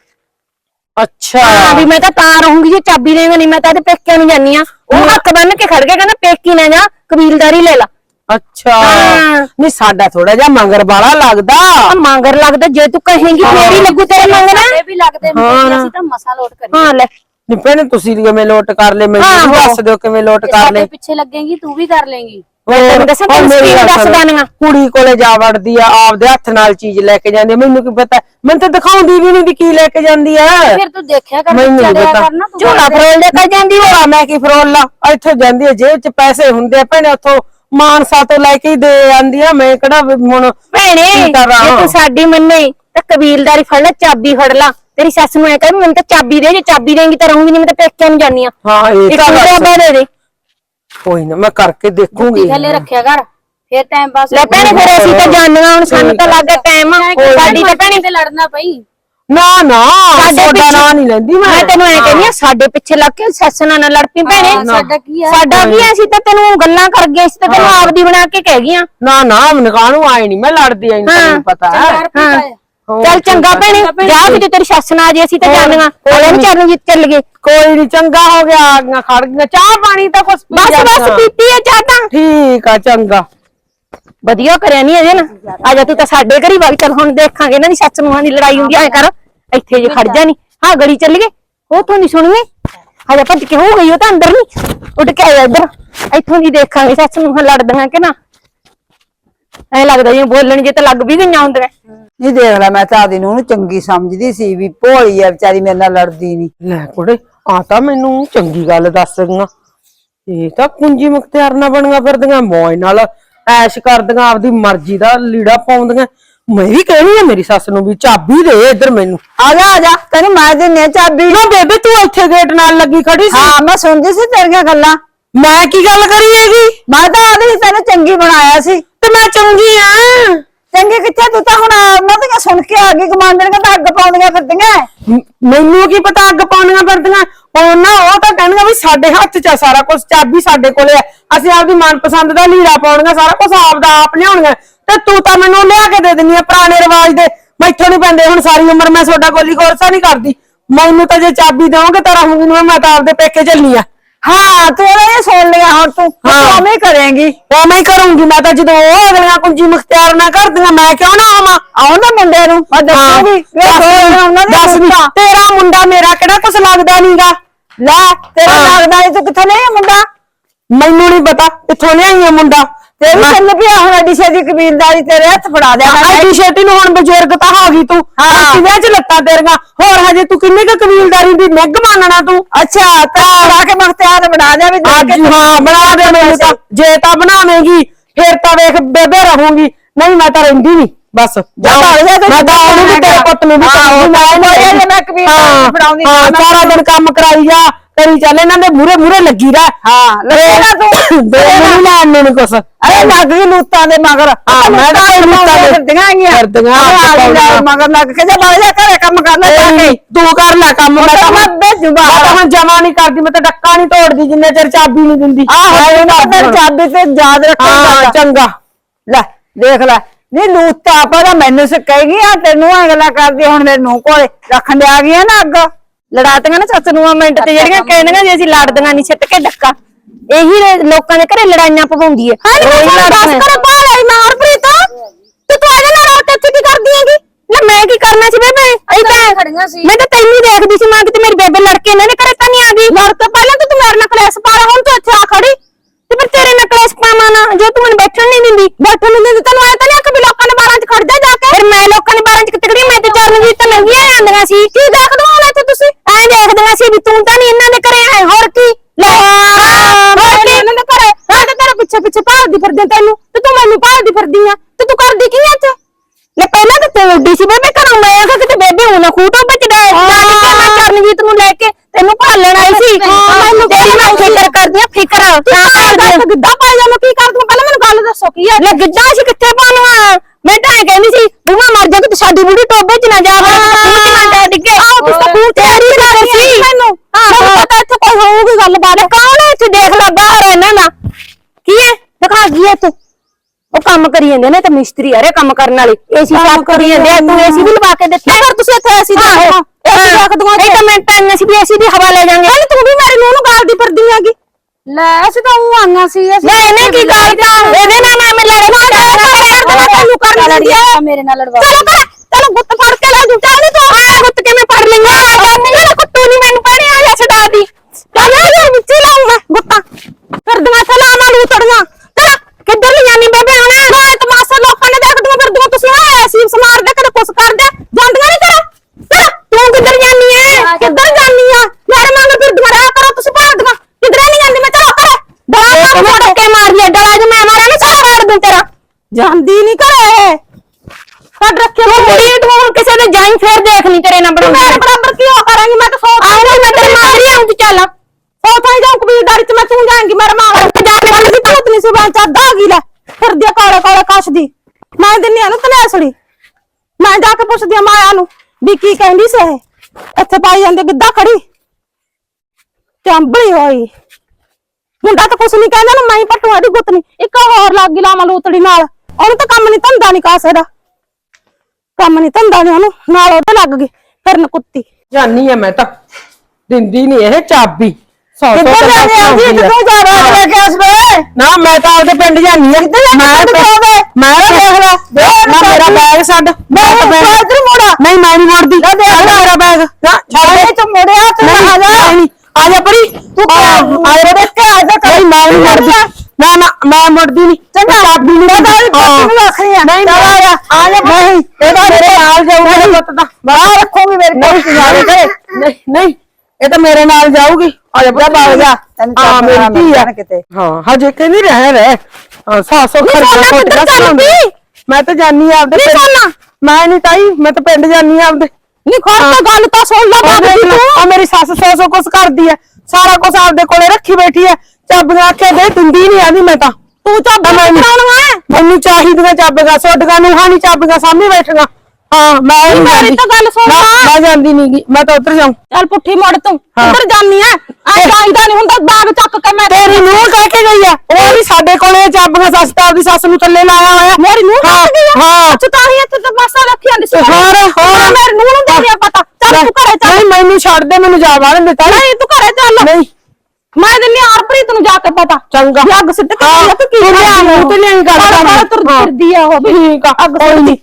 ਅੱਛਾ। ਹਾਂ ਵੀ ਮੈਂ ਤਾਂ ਤਾਂ ਰਹੂੰਗੀ ਜੇ ਚਾਬੀ ਦੇਗਾ ਨਹੀਂ ਮੈਂ ਤਾਂ ਇਹਦੇ ਪੇਕਿਆਂ ਨੂੰ ਜਾਨੀ ਆ। ਉਹ ਹੱਥ ਬੰਨ ਕੇ ਖੜ ਗਿਆ ਕਹਿੰਦਾ ਪੇਕੀ ਨਾ ਜਾ ਕਬੀਲਦਾਰੀ ਲੈ ਲਾ। ਅੱਛਾ। ਹਾਂ। ਨਹੀਂ ਸਾਡਾ ਥੋੜਾ ਜਿਹਾ ਮੰਗਰ ਵਾਲਾ ਲੱਗਦਾ। ਮੰਗਰ ਲੱਗਦਾ ਜੇ ਤੂੰ ਕਹੇਂਗੀ ਮੇਰੀ ਲੱਗੂ ਤੇਰੇ ਮੰਗਣਾ। ਇਹ ਵੀ ਲੱਗਦੇ ਨੇ ਕਿ ਅਸੀਂ ਤਾਂ ਮਸਾ ਲੋਟ ਕਰੀ ਹਾਂ ਲੈ। ਨਹੀਂ ਭੈਣੇ ਤੁਸੀਂ ਕਿਵੇਂ ਲੋਟ ਕਰ ਲੈ ਮੈਨੂੰ ਵੀ। ਦੱਸ ਦਿਓ ਕਿਵੇਂ ਲੋਟ ਕਰ ਸਾਡੇ ਲੈ ਪਿੱਛੇ ਲੱਗੇਗੀ ਤੂੰ ਵੀ ਕਰ ਲੇਂਗੀ ਮੈਂ ਤੈਨੂੰ ਦੱਸਾਂ ਹੋਰ ਤੈਨੂੰ ਮੇਰੀ ਸਕੀਮ ਗੱਲ ਦੱਸ ਸੁਣ। ਦਾਨੀਆਂ ਕੁੜੀ ਕੋਲੇ ਜਾ ਵੜਦੀ ਆ ਆਪਦੇ ਹੱਥ ਨਾਲ ਚੀਜ਼ ਲੈ ਕੇ ਜਾਂਦੀ ਆ। ਮੈਨੂੰ ਕੀ ਪਤਾ ਮੈਨੂੰ ਤਾਂ ਦਿਖਾਉਂਦੀ ਵੀ ਨਹੀਂ ਵੀ ਕੀ ਲੈ ਕੇ ਜਾਂਦੀ ਆ। ਫਿਰ ਤੂੰ ਦੇਖਿਆ ਕਰ ਮੈਨੂੰ ਨੀ ਚੜਿਆ ਪਤਾ। ਤੂੰ ਝੋਲਾ ਫਰੋਲ ਦੇ ਕੇ ਜਾਂਦੀ ਝੋਲਾ ਮੈਂ ਕੀ ਫਰੋਲ ਲਾ? ਇੱਥੇ ਜਾਂਦੀ ਆ ਜੇਬ 'ਚ ਪੈਸੇ ਹੁੰਦੇ ਆ ਭੈਣੇ ਉੱਥੋਂ ਮਾਨਸਾ ਤੋਂ ਲੈ ਕੇ ਹੀ ਦੇ ਆਂਦੀ ਆ ਮੈਂ ਕਿਹੜਾ ਵੀ ਹੁਣ ਭੈਣੇ ਕੀ ਕਰਾਂ? ਜੇ ਤੂੰ ਸਾਡੀ ਮੰਨੇ ਤਾਂ ਕਬੀਲਦਾਰੀ ਫੜ ਲੈ ਚਾਬੀ ਫੜ ਲਾ। ਤੇਰੀ ਸੱਸ ਨੂੰ ਐ ਕਹਿ ਵੀ ਮੈਨੂੰ ਤਾਂ ਚਾਬੀ ਦੇ ਜੇ ਚਾਬੀ ਦੇਂਗੀ ਤਾਂ ਰਹੂੰਗੀ ਨਹੀਂ ਮੈਂ ਤਾਂ ਪੇਕਿਆਂ ਨੂੰ ਜਾਨੀ ਆ। ਹਾਂ ਇਹ ਇੱਕ ਤਾਂ ਰੁਪਿਆ। ਦੇ ਦੇ। ਕੋਈ ਨਾ ਮੈਂ ਕਰਕੇ ਦੇਖੂੰਗੀ। ਥੱਲੇ ਰੱਖਿਆ ਕਰ ਫਿਰ ਟਾਈਮ ਪਾਸ ਲੈ ਭੈਣੇ ਫਿਰ ਅਸੀਂ ਤਾਂ ਜਾਣੀਆਂ ਹੁਣ ਸਾਨੂੰ ਤਾਂ ਲੱਗਾ ਟਾਈਮ ਸਾਡੀ ਤਾਂ ਭੈਣੇ ਤੇ ਲੜਨਾ ਪਈ। ਨਾ ਨਾ ਸਾਡੇ ਤੁਹਾਡਾ ਪਿੱਛੇ- ਨਾਂ ਨਹੀਂ ਲੈਂਦੀ ਮੈਂ। ਮੈਂ ਤੈਨੂੰ ਐ ਕਹਿੰਦੀ ਆ ਸਾਡੇ ਪਿੱਛੇ ਲੱਗ ਕੇ ਸੱਸ ਨਾਲ ਨਾ ਲੜ ਪਈ ਭੈਣੇ। ਹਾਂ, ਸਾਡਾ ਕੀ ਆ? ਸਾਡਾ ਕੀ ਐ ਅਸੀਂ ਤਾਂ ਤੈਨੂੰ ਗੱਲਾਂ ਕਰ ਗਏ ਅਸੀਂ ਤਾਂ ਤੈਨੂੰ ਆਪਦੀ ਬਣਾ ਕੇ ਕਹਿ ਗਈਆਂ। ਨਾ ਨਾ ਮਨਕਾਣੂ ਆਏ ਨਹੀਂ ਮੈਂ ਲੜਦੀ ਆਈ ਤੈਨੂੰ ਪਤਾ ਹੈ। ਹਾਂ। ਚੱਲ ਚੰਗਾ ਭੈਣੇ ਜਾ ਵੀ ਤੇ ਤੇਰੀ ਸੱਸ ਨਾਲ ਜੇ ਅਸੀਂ ਤਾਂ ਜਾਣੀਆਂ ਵੀ ਚਰਨਜੀਤ ਚੱਲ ਗਏ। ਕੋਈ ਨਹੀਂ ਚੰਗਾ ਹੋ ਗਿਆ ਆ ਗਈਆਂ ਖੜ ਗਈਆਂ। ਚਾਹ ਪਾਣੀ ਤਾਂ ਕੁਛ ਪੀ ਬਸ ਬਸ ਜਾਂਦੀਆਂ। ਪੀਤੀ ਐ ਚਾਹ ਤਾਂ। ਠੀਕ ਆ ਚੰਗਾ। ਵਧੀਆ ਕਰਿਆ ਨਹੀਂ ਇਹਦੇ ਨਾ। ਆ ਜਾ ਤੂੰ ਤਾਂ ਸਾਡੇ ਘਰ ਹੀ ਵਗ ਚੱਲ ਹੁਣ ਦੇਖਾਂਗੇ ਇਹਨਾਂ ਦੀ ਸੱਸ ਨੂੰਹਾਂ ਦੀ ਲੜਾਈ ਹੁੰਦੀ ਐ ਕਰ। ਇੱਥੇ ਜੇ ਖੜ ਜਾ ਨਹੀਂ ਹਾਂ ਗਲੀ ਚੱਲ ਗਏ। ਉਹ ਤੋਂ ਨਹੀਂ ਸੁਣਗੇ ਆ ਜਾ ਭੱਜ ਕੇ ਹੋ ਗਈ ਉਹ ਤਾਂ ਅੰਦਰ ਨਹੀਂ ਉੱਡ ਕੇ ਆਇਆ ਇੱਧਰ। ਇੱਥੋਂ ਦੀ ਦੇਖਾਂਗੇ ਸੱਸ ਨੂੰਹਾਂ ਲੜਦੀਆਂ ਕਿ ਨਾ। ਐ ਲੱਗਦਾ ਜਿਵੇਂ ਬੋਲਣ ਜੇ ਤਾਂ ਲੱਗ ਵੀ ਗਈਆਂ ਹੁੰਦੀਆਂ। ਨਹੀਂ ਦੇਖ ਲੈ ਮੈਂ ਤਾਂ ਆਦੀ ਨੂੰ ਉਹਨੂੰ ਚੰਗੀ ਸਮਝਦੀ ਸੀ ਵੀ ਭੋਲੀ ਆ ਵਿਚਾਰੀ ਮੇਰੇ ਨਾਲ ਲੜਦੀ ਨਹੀਂ ਲੈ ਕੁੜੇ ਆ ਤਾਂ ਮੈਨੂੰ ਚੰਗੀ ਗੱਲ ਦੱਸ ਗਈਆਂ ਇਹ ਤਾਂ ਕੁੰਜੀ ਮੁਖਤਿਆਰ ਨਾ ਬਣੀਆਂ ਫਿਰਦੀਆਂ ਮੌਜ ਨਾਲ। ਐਸ਼ ਕਰਦੀਆਂ ਆਪਦੀ ਮਰਜ਼ੀ ਦਾ ਲੀੜਾ ਪਾਉਂਦੀਆਂ। ਮੈਂ ਵੀ ਕਹਿਣੀ ਆ ਮੇਰੀ ਸੱਸ ਨੂੰ ਵੀ ਚਾਬੀ ਦੇ ਇੱਧਰ ਮੈਨੂੰ। ਆ ਜਾ ਆ ਜਾ ਤੈਨੂੰ ਮੈਂ ਦਿੰਨੇ ਆ ਚਾਬੀ। ਨਾ ਬੇਬੇ ਤੂੰ ਇੱਥੇ ਗੇਟ ਨਾਲ ਲੱਗੀ ਖੜੀ ਸੀ? ਹਾਂ ਮੈਂ ਸੁਣਦੀ ਸੀ ਤੇਰੀਆਂ ਗੱਲਾਂ। ਮੈਂ ਕੀ ਗੱਲ ਕਰੀ ਹੈਗੀ? ਮੈਂ ਤਾਂ ਆਦੀ ਤੈਨੂੰ ਚੰਗੀ ਬਣਾਇਆ ਸੀ। ਤੇ ਮੈਂ ਚੰਗੀ ਆ। ਚੰਗੀ ਕਿੱਥੇ ਤੂੰ ਤਾਂ ਹੁਣ ਦੀਆਂ ਸੁਣ ਕੇ ਆ ਗਈ ਕਮਾਂਡਰ ਤਾਂ ਅੱਗ ਪਾਉਂਦੀਆਂ ਫਿਰਦੀਆਂ। ਮ- ਮੈਨੂੰ ਕੀ ਪਤਾ ਅੱਗ ਪਾਉਣੀਆਂ ਫਿਰਦੀਆਂ? ਉਹ ਨਾ ਉਹ ਤਾਂ ਕਹਿਣਗੇ ਵੀ ਸਾਡੇ ਹੱਥ 'ਚ ਆ ਸਾਰਾ ਕੁਝ ਚਾਬੀ ਸਾਡੇ ਕੋਲੇ ਆ। ਅਸੀਂ ਆਪਦੀ ਮਨਪਸੰਦ ਦਾ ਲੀੜਾ ਪਾਉਣੀਆਂ ਸਾਰਾ ਕੁਝ ਆਪਦਾ ਆਪ ਲਿਆਉਣੀਆਂ ਤੇ ਤੂੰ ਤਾਂ ਮੈਨੂੰ ਲਿਆ ਕੇ ਦੇ ਦਿੰਦੀ ਆ ਪੁਰਾਣੇ ਰਿਵਾਜ ਦੇ। ਮੈਥੋਂ ਨਹੀਂ ਪੈਂਦੇ ਹੁਣ ਸਾਰੀ ਉਮਰ ਮੈਂ ਤੁਹਾਡਾ ਗੋਲੀ ਗੋਲਸਾ ਨਹੀਂ ਕਰਦੀ। ਮੈਨੂੰ ਤਾਂ ਜੇ ਚਾਬੀ ਦੇਵੋਗੇ ਤਾਂ ਰਹੂੰਗੀ ਨੂੰ ਮੈਂ ਤਾਂ ਆਪਦੇ ਪੇਕੇ ਚੱਲਨੀ ਆ। ਹਾਂ ਤੂੰ ਇਹ ਸੁਣ ਲਿਆ ਹੁਣ ਤੂੰ। ਉਵੇਂ ਹੀ ਕਰੇਂਗੀ। ਮੈਂ ਹੀ ਕਰੂੰਗੀ ਮੈਂ ਤਾਂ ਜਦੋਂ ਉਹ ਅਗਲੀਆਂ ਕੁੰਜੀ ਮੁਖਤਿਆਰ ਨਾ ਕਰਦੀਆਂ ਮੈਂ ਕਿਉਂ ਨਾ ਆਵਾਂ? ਆਉਂਦਾ ਮੁੰਡੇ ਨੂੰ ਮੈਂ ਦੱਸੂਗੀ। ਦੱਸ ਦੋ ਦਿਨ ਉਹਨਾਂ ਦੇ ਮੁੰਡਾ। ਤੇਰਾ ਮੁੰਡਾ ਮੇਰਾ ਕਿਹੜਾ ਕੁਛ ਲੱਗਦਾ ਨਹੀਂਗਾ ਲੈ ਤੇਰਾ ਹਾਂ। ਲੱਗਦਾ ਨਹੀਂ ਤੂੰ ਕਿੱਥੋਂ ਲਿਆ ਮੁੰਡਾ? ਮੈਨੂੰ ਨਹੀਂ ਪਤਾ ਕਿੱਥੋਂ ਲਿਆਈਆਂ ਮੁੰਡਾ? ਤੇਰੀ ਚੱਲ ਪਿਆ ਹੁਣ ਐਡੀ ਛੇਤੀ ਕਬੀਲਦਾਰੀ ਤੇਰੇ ਹੱਥ ਫੜਾ ਦਿਆ ਐਡੀ ਛੇਤੀ ਨੂੰ ਹੁਣ ਬਜ਼ੁਰਗ ਤਾਂ ਹੋ ਗਈ ਤੂੰ। ਹਾਂ। ਕਿਵੇਂ ਚ ਲੱਤਾਂ ਤੇਰੀਆਂ? ਹੋਰ ਹਜੇ ਤੂੰ ਕਿੰਨੀ ਕੁ ਕਬੀਲਦਾਰੀ ਦੀ ਨਿੱਘ ਮੰਨਣਾ ਤੂੰ? ਅੱਛਾ ਤਾਂ ਬਣਾ ਕੇ ਮਖਤਿਆਰ ਬਣਾ ਦਿਆ ਵੀ ਦੇਖ ਅੱਜ ਕੇ ਹਾਂ ਬਣਾ ਦੇ ਮੈਨੂੰ ਤਾਂ। ਜੇ ਤਾਂ ਬਣਾਵੇਂਗੀ ਫੇਰ ਤਾਂ ਵੇਖ ਬੇਬੇ ਰਹੂੰਗੀ। ਨਹੀਂ ਮੈਂ ਤਾਂ ਰਹਿੰਦੀ ਨਹੀਂ ਬਸ। ਜਾ ਭਾਗ ਜਾ ਤੂੰ ਮੈਂ ਤਾਂ ਉਹਨੂੰ ਵੀ ਤੇਰੇ ਪੁੱਤ ਨੂੰ ਵੀ ਹਾਂ, ਕਹੂੰਗੀ, ਮੈਂ ਮੈਂ ਹਾਂ, ਫੜਾਉਂਦੀ ਹਾਂ ਨਾ। ਸਾਰਾ ਦਿਨ ਕੰਮ ਕਰਾਈ ਜਾ ਕਰੀ ਚੱਲ ਇਹਨਾਂ ਦੇ ਮੂਰੇ ਮੂਰੇ ਲੱਗੀ ਰਹਿ। ਹਾਂ ਲੱਗੇਗਾ ਤੂੰ ਦੇ ਮੈਨੂੰ ਨੂੰ ਨੀ ਕੁਛ। ਅਰੇ ਲੱਗ ਗਈ ਲੂਤਾਂ ਦੇ ਮਗਰ। ਹਾਂ, ਮੈਂ ਤਾਂ ਕੋਈ ਲੂਤਾਂ ਦੇ- ਫਿਰਦੀਆਂ ਆਈਆਂ। ਫਿਰਦੀਆਂ। ਮਗਰ। ਲੱਗ ਕੇ ਜਾ ਬਾਹਰ ਜਾ ਘਰੇ ਕੰਮ ਕਰ ਲੈ ਜਾ ਕੇ। ਤੂੰ ਕਰ ਲੈ ਕੰਮ ਮੈਂ ਤਾਂ ਮੈਂ ਭੇਜੂ ਮੈਂ ਬਾਹਰ ਤਾਂ ਹੁਣ ਜਮਾ ਨਹੀਂ ਕਰਦੀ ਮੈਂ ਤਾਂ ਡੱਕਾ ਨਹੀਂ ਤੋੜਦੀ ਜਿੰਨੇ ਚਿਰ ਚਾਬੀ ਨਹੀਂ ਦਿੰਦੀ। ਆਹੋ ਇਹਨਾਂ ਤੇ ਚਾਬੀ ਤੇ ਯਾਦ ਹਾਂ ਰੱਖੇਗਾ ਚੰਗਾ। ਲੈ। ਦੇਖ ਲੈ। ਨਹੀਂ ਲੂਤਾ ਪਹਿਲਾਂ ਮੈਨੂੰ ਸ ਕਹੇਗੀ ਆ ਤੈਨੂੰ ਆ ਗੱਲਾਂ ਕਰਦੀ ਹੁਣ ਮੇਰੇ ਨੂੰ ਕੋਲੇ ਰੱਖਣ ਦੇ ਆ ਗਈਆਂ ਨਾ ਅੱਗ। ਲੜਾਤੀਆਂ ਨਾ ਸੱਸ ਨੂੰ ਮਿੰਟ ਤੇ ਜਿਹੜੀਆਂ ਕਹਿੰਦੀਆਂ ਜੇ ਅਸੀਂ ਲੜਦੀਆਂ ਨਹੀਂ ਛਿੱਟ ਕੇ ਡੱਕਾ। ਇਹੀ ਰੇ- ਲੋਕਾਂ ਦੇ ਘਰੇ ਲੜਾਈਆਂ ਪਵਾਉਂਦੀ ਹੈ ਲੜਦੀਆਂ। ਬਾਹਰ ਆਈ ਮਾਰ ਪ੍ਰੀਤਾ। ਤੇ ਤੂੰ ਇਹਦੇ ਨਾਲ ਰਲ ਕੇ ਇੱਥੇ ਕੀ ਕਰਦੀ ਹੈਗੀ? ਲੈ ਮੈਂ ਕੀ ਕਰਨਾ ਸੀ ਬੇਬੇ ਅਈ ਤਾਂ ਖੜੀਆਂ ਸੀ। ਮੈਂ ਤਾਂ ਤੈਨੂੰ ਦੇਖਦੀ ਸੀ ਮੈਂ ਕਿਤੇ ਮੇਰੀ ਬੇਬੇ ਲੜ ਕੇ ਇਹਨਾਂ ਦੇ ਘਰੇ ਤਾਂ ਨਹੀਂ ਆ ਗਈ। ਲੜ ਤੋਂ ਪਹਿਲਾਂ ਤਾਂ ਤੂੰ ਮੇਰੇ ਨਾਲ ਕਲੇਸ਼ ਪਾ ਰਿਹਾ ਹੁਣ ਤੂੰ ਇੱਥੇ ਆ ਖੜੀ ਤੇ ਫਿਰ ਤੇਰੇ ਨਾਲ ਕਲੇਸ਼ ਪਾਵਾਂ ਨਾ ਜੋ ਤੂੰ ਮੈਨੂੰ ਬੈਠਣ ਨਹੀਂ ਦਿੰਦੀ ਬੈਠਣ ਨੂੰ ਦਿੰਦੀ ਤੈਨੂੰ ਐ ਤਾਂ ਨਹੀਂ ਕਿ ਵੀ ਲੋਕਾਂ ਦੇ ਬਾਰਾਂ 'ਚ ਖੜ ਜਾ ਜਾ ਕੇ। ਫਿਰ ਮੈਂ ਲੋਕਾਂ ਦੇ ਬਾਰਾਂ ਚ ਕਿਤੇ ਖੜੀ ਮੈਂ ਤੇ ਚਰਨਜੀਤ ਤਾਂ ਲੰਘੀਆਂ ਜਾਂਦੀਆਂ ਸੀ। ਕੀ ਦੇਖਦੇ ਹੋ ਇੱਥੇ ਤੁਸੀਂ? ਐਂ ਦੇਖਦੀਆਂ ਸੀ ਵੀ ਤੂੰ ਤਾਂ ਨਹੀਂ ਇਹਨਾਂ ਦੇ ਘਰੇ ਆਏ ਹੋਰ ਕੀ? ਲੈ ਹੋਰ ਕੀ? ਇਹਨਾਂ ਦੇ ਘਰੇ ਮੈਂ ਤਾਂ ਤੇਰੇ ਪਿੱਛੇ ਪਿੱਛੇ ਭਾਲਦੀ ਫਿਰਦੀ ਆਂ ਤੈਨੂੰ ਤੇ ਤੂੰ ਮੈਨੂੰ ਭਾਲਦੀ ਫਿਰਦੀ ਆ ਤੇ ਤੂੰ ਕਰਦੀ ਕੀ ਇੱਥੇ? ਲੈ ਪਹਿਲਾਂ ਤਾਂ ਤੂੰ ਉੱਡੀ ਸੀ ਬੇਬੇ ਘਰੋਂ ਮੈਂ ਕਿਤੇ ਬੇਬੇ ਹੁਣ ਖੂਟੋਂ ਵਿੱਚ ਗਏ ਜਦ ਕਿ ਮੈਂ ਚਰਨਜੀਤ ਨੂੰ ਲੈ ਕੇ ਤੈਨੂੰ ਭਾਲਣ ਆਈ ਸੀ। ਮੈਨੂੰ ਤੇਰੀ ਮੈਂ ਫਿਕਰ ਕਰਦੀ ਆ ਫਿਕਰ ਤੂੰ ਕਰਦੀ ਗਿੱਧਾ ਪਾਈ ਜਾਨੂੰ ਕੀ ਕਰ ਤੂੰ ਪਹਿਲਾਂ ਮੈਨੂੰ ਗੱਲ ਦੱਸੋ ਕੀ ਹੈ ਲੈ ਗਿੱਧਾ ਸੀ ਕਿੱਥੇ ਪਾਉਣਾ ਮੈਂ ਤਾਂ ਐਂ ਕਹਿੰਦੀ ਸੀ ਵੀ ਮੈਂ ਮਰ ਜਾ ਕਿ ਸਾਡੀ ਬੁੜੀ ਟੋਬੇ ਚ ਨਾ ਜਾਵੇ ਤੂੰ ਤੇ ਮੈਂ ਡਰ ਡਿੱਗੇ ਆਹ ਤੂੰ ਤਾਂ ਖੂਹ ਤੇ ਅੜੀ ਕਰ ਸੀ ਮੈਨੂੰ ਮੈਨੂੰ ਪਤਾ ਇੱਥੇ ਕੋਈ ਹੋਊਗੀ ਗੱਲ ਬਾਤ ਕੌਣ ਹੈ ਇੱਥੇ ਦੇਖ ਲੈ ਬਾਹਰ ਇਹਨਾਂ ਦਾ ਕੀ ਹੈ ਦਿਖਾ ਕੀ ਹੈ ਤੂੰ ਉਹ ਕੰਮ ਕਰੀ ਜਾਂਦੇ ਨੇ ਤੇ ਮਿਸਤਰੀ ਆ ਰੇ ਕੰਮ ਕਰਨ ਵਾਲੇ। ਏਸੀ ਸਾਫ਼ ਕਰੀ ਜਾਂਦੇ ਆ ਤੂੰ ਏਸੀ ਵੀ ਲਵਾ ਕੇ ਦਿੱਤਾ। ਫਿਰ ਤੁਸੀਂ ਇੱਥੇ ਏਸੀ ਦੇਖੋ ਏਸੀ ਦੇਖ ਦੂੰਗਾ ਇਹ ਤਾਂ ਮੈਂ ਪੈਨ ਸੀ ਵੀ ਏਸੀ ਦੀ ਹਵਾ ਲੈ ਜਾਾਂਗੇ ਤੂੰ ਵੀ ਮੇਰੇ ਨੂੰ ਉਹਨੂੰ ਗਾਲਦੀ ਫਿਰਦੀ ਹੈਗੀ। ਲੈ ਅਸੀਂ ਤਾਂ ਉਹ ਆਈਆਂ ਸੀ ਅਸੀਂ ਲੈ ਇਹਨੇ ਕੀ ਗੱਲ ਤਾਂ ਇਹਦੇ ਨਾਲ ਮੈਂ ਲੜੇ ਮੈਂ ਤੈਨੂੰ ਕਰਨ ਦਿੰਦੀ ਆ ਮੇਰੇ ਨਾਲ ਲੜਵਾ ਚਲੋ ਕਰ ਤੈਨੂੰ ਗੁੱਤ ਫੜ ਕੇ ਲੈ ਜੂ ਚਾਹਨੀ ਤੂੰ ਆ ਗੁੱਤ ਕੇ ਮੈਂ ਫੜ ਲਈਆਂ ਆ ਜਾਂਦੀ ਨਾ ਕੁੱਤੂ ਨਹੀਂ ਮੈਨੂੰ ਪੜਿਆ ਜਾਂ ਛਡਾ ਦੀ ਚੱਲ ਆ ਜਾ ਵਿੱਚ ਹੀ ਲਾਉਂ ਮੈਂ ਗੁੱਤਾਂ ਫਿਰਦੀਆਂ ਚਲਾ ਨਾ ਲੂ ਤੜੀਆਂ ਚਲ ਕਿੱਧਰ ਲੈ ਜਾਨੀ ਬੇਬੇ ਹੁਣ ਮੈਂ ਤਮਾਸ਼ਾ ਲੋਕਾਂ ਨੇ ਦੇਖਦੀਆਂ ਫਿਰਦੀਆਂ ਤੁਸੀਂ ਆ ਐਸੀ ਸਮਾਰ ਦੇ ਕਦੇ ਕੁਛ ਕਰਦੇ ਜਾਂਦੀਆਂ ਨਹੀਂ ਕਰ ਚਲ ਤੂੰ ਕਿੱਧਰ ਜਾਨੀ ਐ ਕਿੱਧਰ ਜਾਨੀ ਆ ਮੇਰੇ ਮੰਗ ਫਿਰਦੀਆਂ ਰਿਹਾ ਕਰੋ ਤੁਸੀਂ ਭਾਲਦੀਆਂ ਕਿਧਰੇ ਨਹੀਂ ਜਾਂਦੀ ਮੈਂ ਚਲੋ ਕਰ ਇਹ ਤਾਂ ਮੈਂ ਧੱਕੇ ਮਾਰ ਲਿਆ ਡਲਾ ਜੇ ਮੈਂ ਮਾਰਾਂ ਨਾ ਸਾਰਾ ਮਾਰ ਦੂੰ ਤੇਰਾ ਜਾਂਦੀ ਨਹੀਂ ਘਰੇ ਫੜ ਰੱਖਿਆ ਤੂੰ ਕੁੜੀ ਤੂੰ ਹੁਣ ਕਿਸੇ ਦੇ ਜਾਈ ਫੇਰ ਦੇਖ ਲਈ ਤੇਰੇ ਨੰਬਰ ਮੇਰੇ ਬਰਾਬਰ ਕੀ ਹੋ ਕਰਾਂਗੀ ਮੈਂ ਤਾਂ ਸੌ ਆਉਂਗੀ ਮੈਂ ਤੇਰੇ ਮਾਰ ਰਹੀ ਆਉਂ ਤੂੰ ਚੱਲ ਸੌ ਥਾਈ ਜਾਉਂ ਕਬੀਲਦਾਰੀ ਚ ਮੈਂ ਤੂੰ ਜਾਏਂਗੀ ਮੇਰੇ ਮਾਂ ਕੇ ਜਾ ਕੇ ਬੰਦੀ ਭੂਤ ਨਹੀਂ ਸੁਬਾਂ ਚੱਦਾ ਗਈ ਲੈ ਫਿਰਦੀ ਕੋਲੇ ਕੋਲੇ ਕੱਛਦੀ ਮੈਂ ਦਿੰਨੀ ਆ ਨੂੰ ਤਨੇਸੜੀ ਮੈਂ ਜਾ ਕੇ ਪੁੱਛਦੀ ਆ ਮਾਇਆ ਨੂੰ ਵੀ ਕੀ ਕਹਿੰਦੀ ਸੀ ਇਹ ਇੱਥੇ ਪਾਈ ਜਾਂਦੇ ਗਿੱਧਾ ਖੜੀ ਚੰਬੜੀ ਹੋਈ। ਮੁੰਡਾ ਤਾਂ ਕੁਛ ਨਹੀਂ ਕਹਿੰਦਾ ਨਾ ਮੈਂ ਹੀ ਪੱਟੂ ਆਦੀ ਗੁੱਤ ਨਹੀਂ। ਇੱਕ ਹੋਰ ਲੱਗ ਗਈ ਲਾਵਾਂ ਲੂਤੜੀ ਨਾਲ। ਉਹਨੂੰ ਤਾਂ ਕੰਮ ਨਹੀਂ ਧੰਦਾ ਨਹੀਂ ਕਾਸੇ ਦਾ। ਕੰਮ ਨਹੀਂ ਧੰਦਾ ਨਹੀਂ ਉਹਨੂੰ। ਨਾਲ ਉਹਦੇ ਲੱਗ ਗਈ ਫਿਰਨ ਕੁੱਤੀ ਜਾਨੀ ਆ ਮੈਂ ਤਾਂ। ਦਿੰਦੀ ਨਹੀਂ ਇਹ ਚਾਬੀ। ਸੌ ਸੌ ਕਿੱਧਰ ਗੱਲਾਂ ਜਾਣੀ ਆਉਂਦੀ ਸੁਣਾਉਂਦੀ ਆ। ਕਿੱਥੋਂ ਜਾ ਰਿਹਾ ਲੈ ਕੇ ਅਸਵੇ ਨਾ ਮੈਂ ਤਾਂ ਆਪਦੇ ਪਿੰਡ ਜਾਨੀ ਆ। ਮੈਂ ਪਿੰਡ ਜਾਓਗੇ? ਮੈਂ ਦੇਖ ਲੈ। ਦੇਖ ਨਾ ਮੇਰਾ ਬੈਗ ਛੱਡ। ਮੈਂ ਇੱਧਰ ਮੋੜਾ। ਨਹੀਂ ਮੈਂ ਨਹੀਂ ਮੁੜਦੀ। ਲੈ ਦੇਖ ਲੈ। ਮੇਰਾ ਬੈਗ ਨਾ ਛੱਡ ਛੱਡ ਤੂੰ ਮੁੜਿਆ ਤੂੰ ਨਹੀਂ, ਆ ਜਾ। ਨਹੀਂ, ਆ ਜਾ ਪਰੀ ਤੂੰ ਆ ਜਾ ਦੇਖ ਕੇ ਆ ਜਾ ਨਹੀਂ ਮੈਂ ਨਹੀਂ ਮੁੜਦੀ ਨਾ ਨਾ ਮੈਂ ਮੁੜਦੀ ਨਹੀਂ ਚੰਗਾ ਚਾਬੀ ਨਹੀਂ ਮੈਂ ਤਾਂ ਦਿੰਦੀ। ਆਪਣੀ ਹਾਂ। ਨੂੰ ਰੱਖ ਆ ਨਹੀਂ ਚੱਲ ਆ ਜਾ ਆ ਜਾ ਨਹੀਂ ਇਹਦਾ ਮੇਰੇ ਨਾਲ ਜਾਊਗਾ ਮੇਰੇ ਪੁੱਤ ਦਾ ਬਾਹਰ ਰੱਖੂਗੀ ਮੇਰੇ ਕੋਲ ਕੀ ਜਾਵੇ ਤੇ ਨਹੀਂ ਨਹੀਂ ਇਹ ਤਾਂ ਮੇਰੇ ਨਾਲ ਜਾਊਗੀ ਆ ਜਾ ਜਾ ਬਾਹਰ ਜਾ ਤੈਨੂੰ ਹਾਂ ਚੱਲ ਮੇਰੀ ਧੀ ਆ ਕਿਤੇ ਹਾਂ ਹਜੇ ਕਿ ਨਹੀਂ ਰਹਿ ਰਹਿ ਹਾਂ ਸਾਸੋ ਨੀ ਖਰਚਾ ਸੋਨਾ ਘੁੱਟ ਕਿੱਧਰ ਕੇ ਚੱਲਦੀ? ਸੁਣਾਉਂਦੀ। ਮੈਂ ਤਾਂ ਜਾਨੀ ਆ ਆਪਦੇ ਨੀ ਪਿੰਡ। ਸੋਨਾ। ਮੈਂ ਨਹੀਂ ਤਾਈ ਮੈਂ ਤਾਂ ਪਿੰਡ ਜਾਨੀ ਆ ਆਪਦੇ ਨੀ ਖੋਰ ਤਾਂ ਗੱਲ ਤਾਂ ਸੁਣ ਲੈ ਬਾਬੂ ਦੇਖ ਲੈ, ਤੂੰ। ਉਹ ਮੇਰੀ ਸੱਸ ਸੌ ਸੌ ਕੁਛ ਕਰਦੀ ਐ। ਸਾਰਾ ਕੁਛ ਆਪਦੇ ਕੋਲੇ ਰੱਖੀ ਬੈਠੀ ਐ। ਚਾਬੀਆਂ ਆਖੇ ਦੇ ਦਿੰਦੀ ਨਹੀਂ ਆਂਦੀ ਮੈਂ ਤਾਂ। ਤੂੰ ਨੀ- ਬਣਾਉਣਾ ਮੈਨੂੰ ਚਾਹੀਦੀਆਂ ਚਾਬੀਆਂ ਸੋਡਗਾ ਨੂੰ ਹਾਨੀ ਚਾਬੀਆਂ ਸਾਹਮਣੇ ਬੈਠੀਆਂ। ਹਾਂ ਮੈਂ ਨਹੀਂ ਮੇਰੀ ਜਾਂਦੀ ਤਾਂ ਗੱਲ ਸੁਣ ਨਾ, ਲਾ। ਮੈਂ ਜਾਂਦੀ ਨਹੀਂ ਮੈਂ ਤਾਂ ਉੱਧਰ ਜਾਉਂ ਚੱਲ ਪੁੱਠੀ ਮੁੜ ਤੂੰ। ਉਧਰ ਜਾਨੀ ਆ। ਆ ਜਾਈਦਾ ਨਹੀਂ ਹੁੰਦਾ ਬਾਗ ਚੱਕ ਕੇ ਮੈਂ ਤੇਰੀ ਨੂੰਹ ਕਹਿ ਕੇ ਗਈ ਆ। ਉਹ ਵੀ ਸਾਡੇ ਕੋਲੇ ਚਾਬੀਆਂ ਸੱਸ ਤਾਂ ਆਪਦੀ ਸੱਸ ਨੂੰ ਥੱਲੇ ਲਾਇਆ ਹੋਇਆ। ਮੇਰੀ ਨੂੰਹ ਹਾਂ, ਕੱਟ ਗਈ ਆ? ਹਾਂ। ਅੱਛਾ ਤਾਂ ਹੀ ਇੱਥੇ ਤਾਂ ਮਾਸਾ ਰੱਖੀ ਜਾਂਦੀ ਸੀ। ਹੋਰ, ਹੋਰ। ਹਾਂ, ਮੇਰੀ ਨੂੰਹ ਨੂੰ ਦੇ ਦਿਆ ਪਤਾ। ਚੱਲ ਤੂੰ ਘਰੇ ਚੱਲ। ਨਹੀਂ ਮੈਨੂੰ ਛੱਡ ਦੇ ਮੈਨੂੰ ਜਾ ਵਾਰਨ ਦੇ ਤਾਂ ਨਹੀਂ ਤੂੰ ਘਰੇ ਚੱਲ। ਨਹੀਂ। ਮੈਂ ਦਿੰਨੀ ਆ ਹਰਪ੍ਰੀਤ ਨੂੰ ਜਾ ਕੇ ਪਤਾ। ਚੰਗਾ। ਵੀ ਅੱਗ ਸਿੱਟ ਕੇ ਹਾਂ, ਗਈ ਆ ਕਿ ਕੀ ਤੂੰ ਲਿਆ ਕਰਦੀ ਆ ਮੂੰਹ ਤੇ ਲਿਆਈ ਗੱਲ ਬਾਹਰ- ਕਰ। ਬਾਹਰ ਤੁਰ ਹਾਂ। ਫਿਰਦੀ ਆ ਉਹ ਵੀ। ਠੀਕ ਆ ਅੱਗ ਕੋਈ ਨਹੀਂ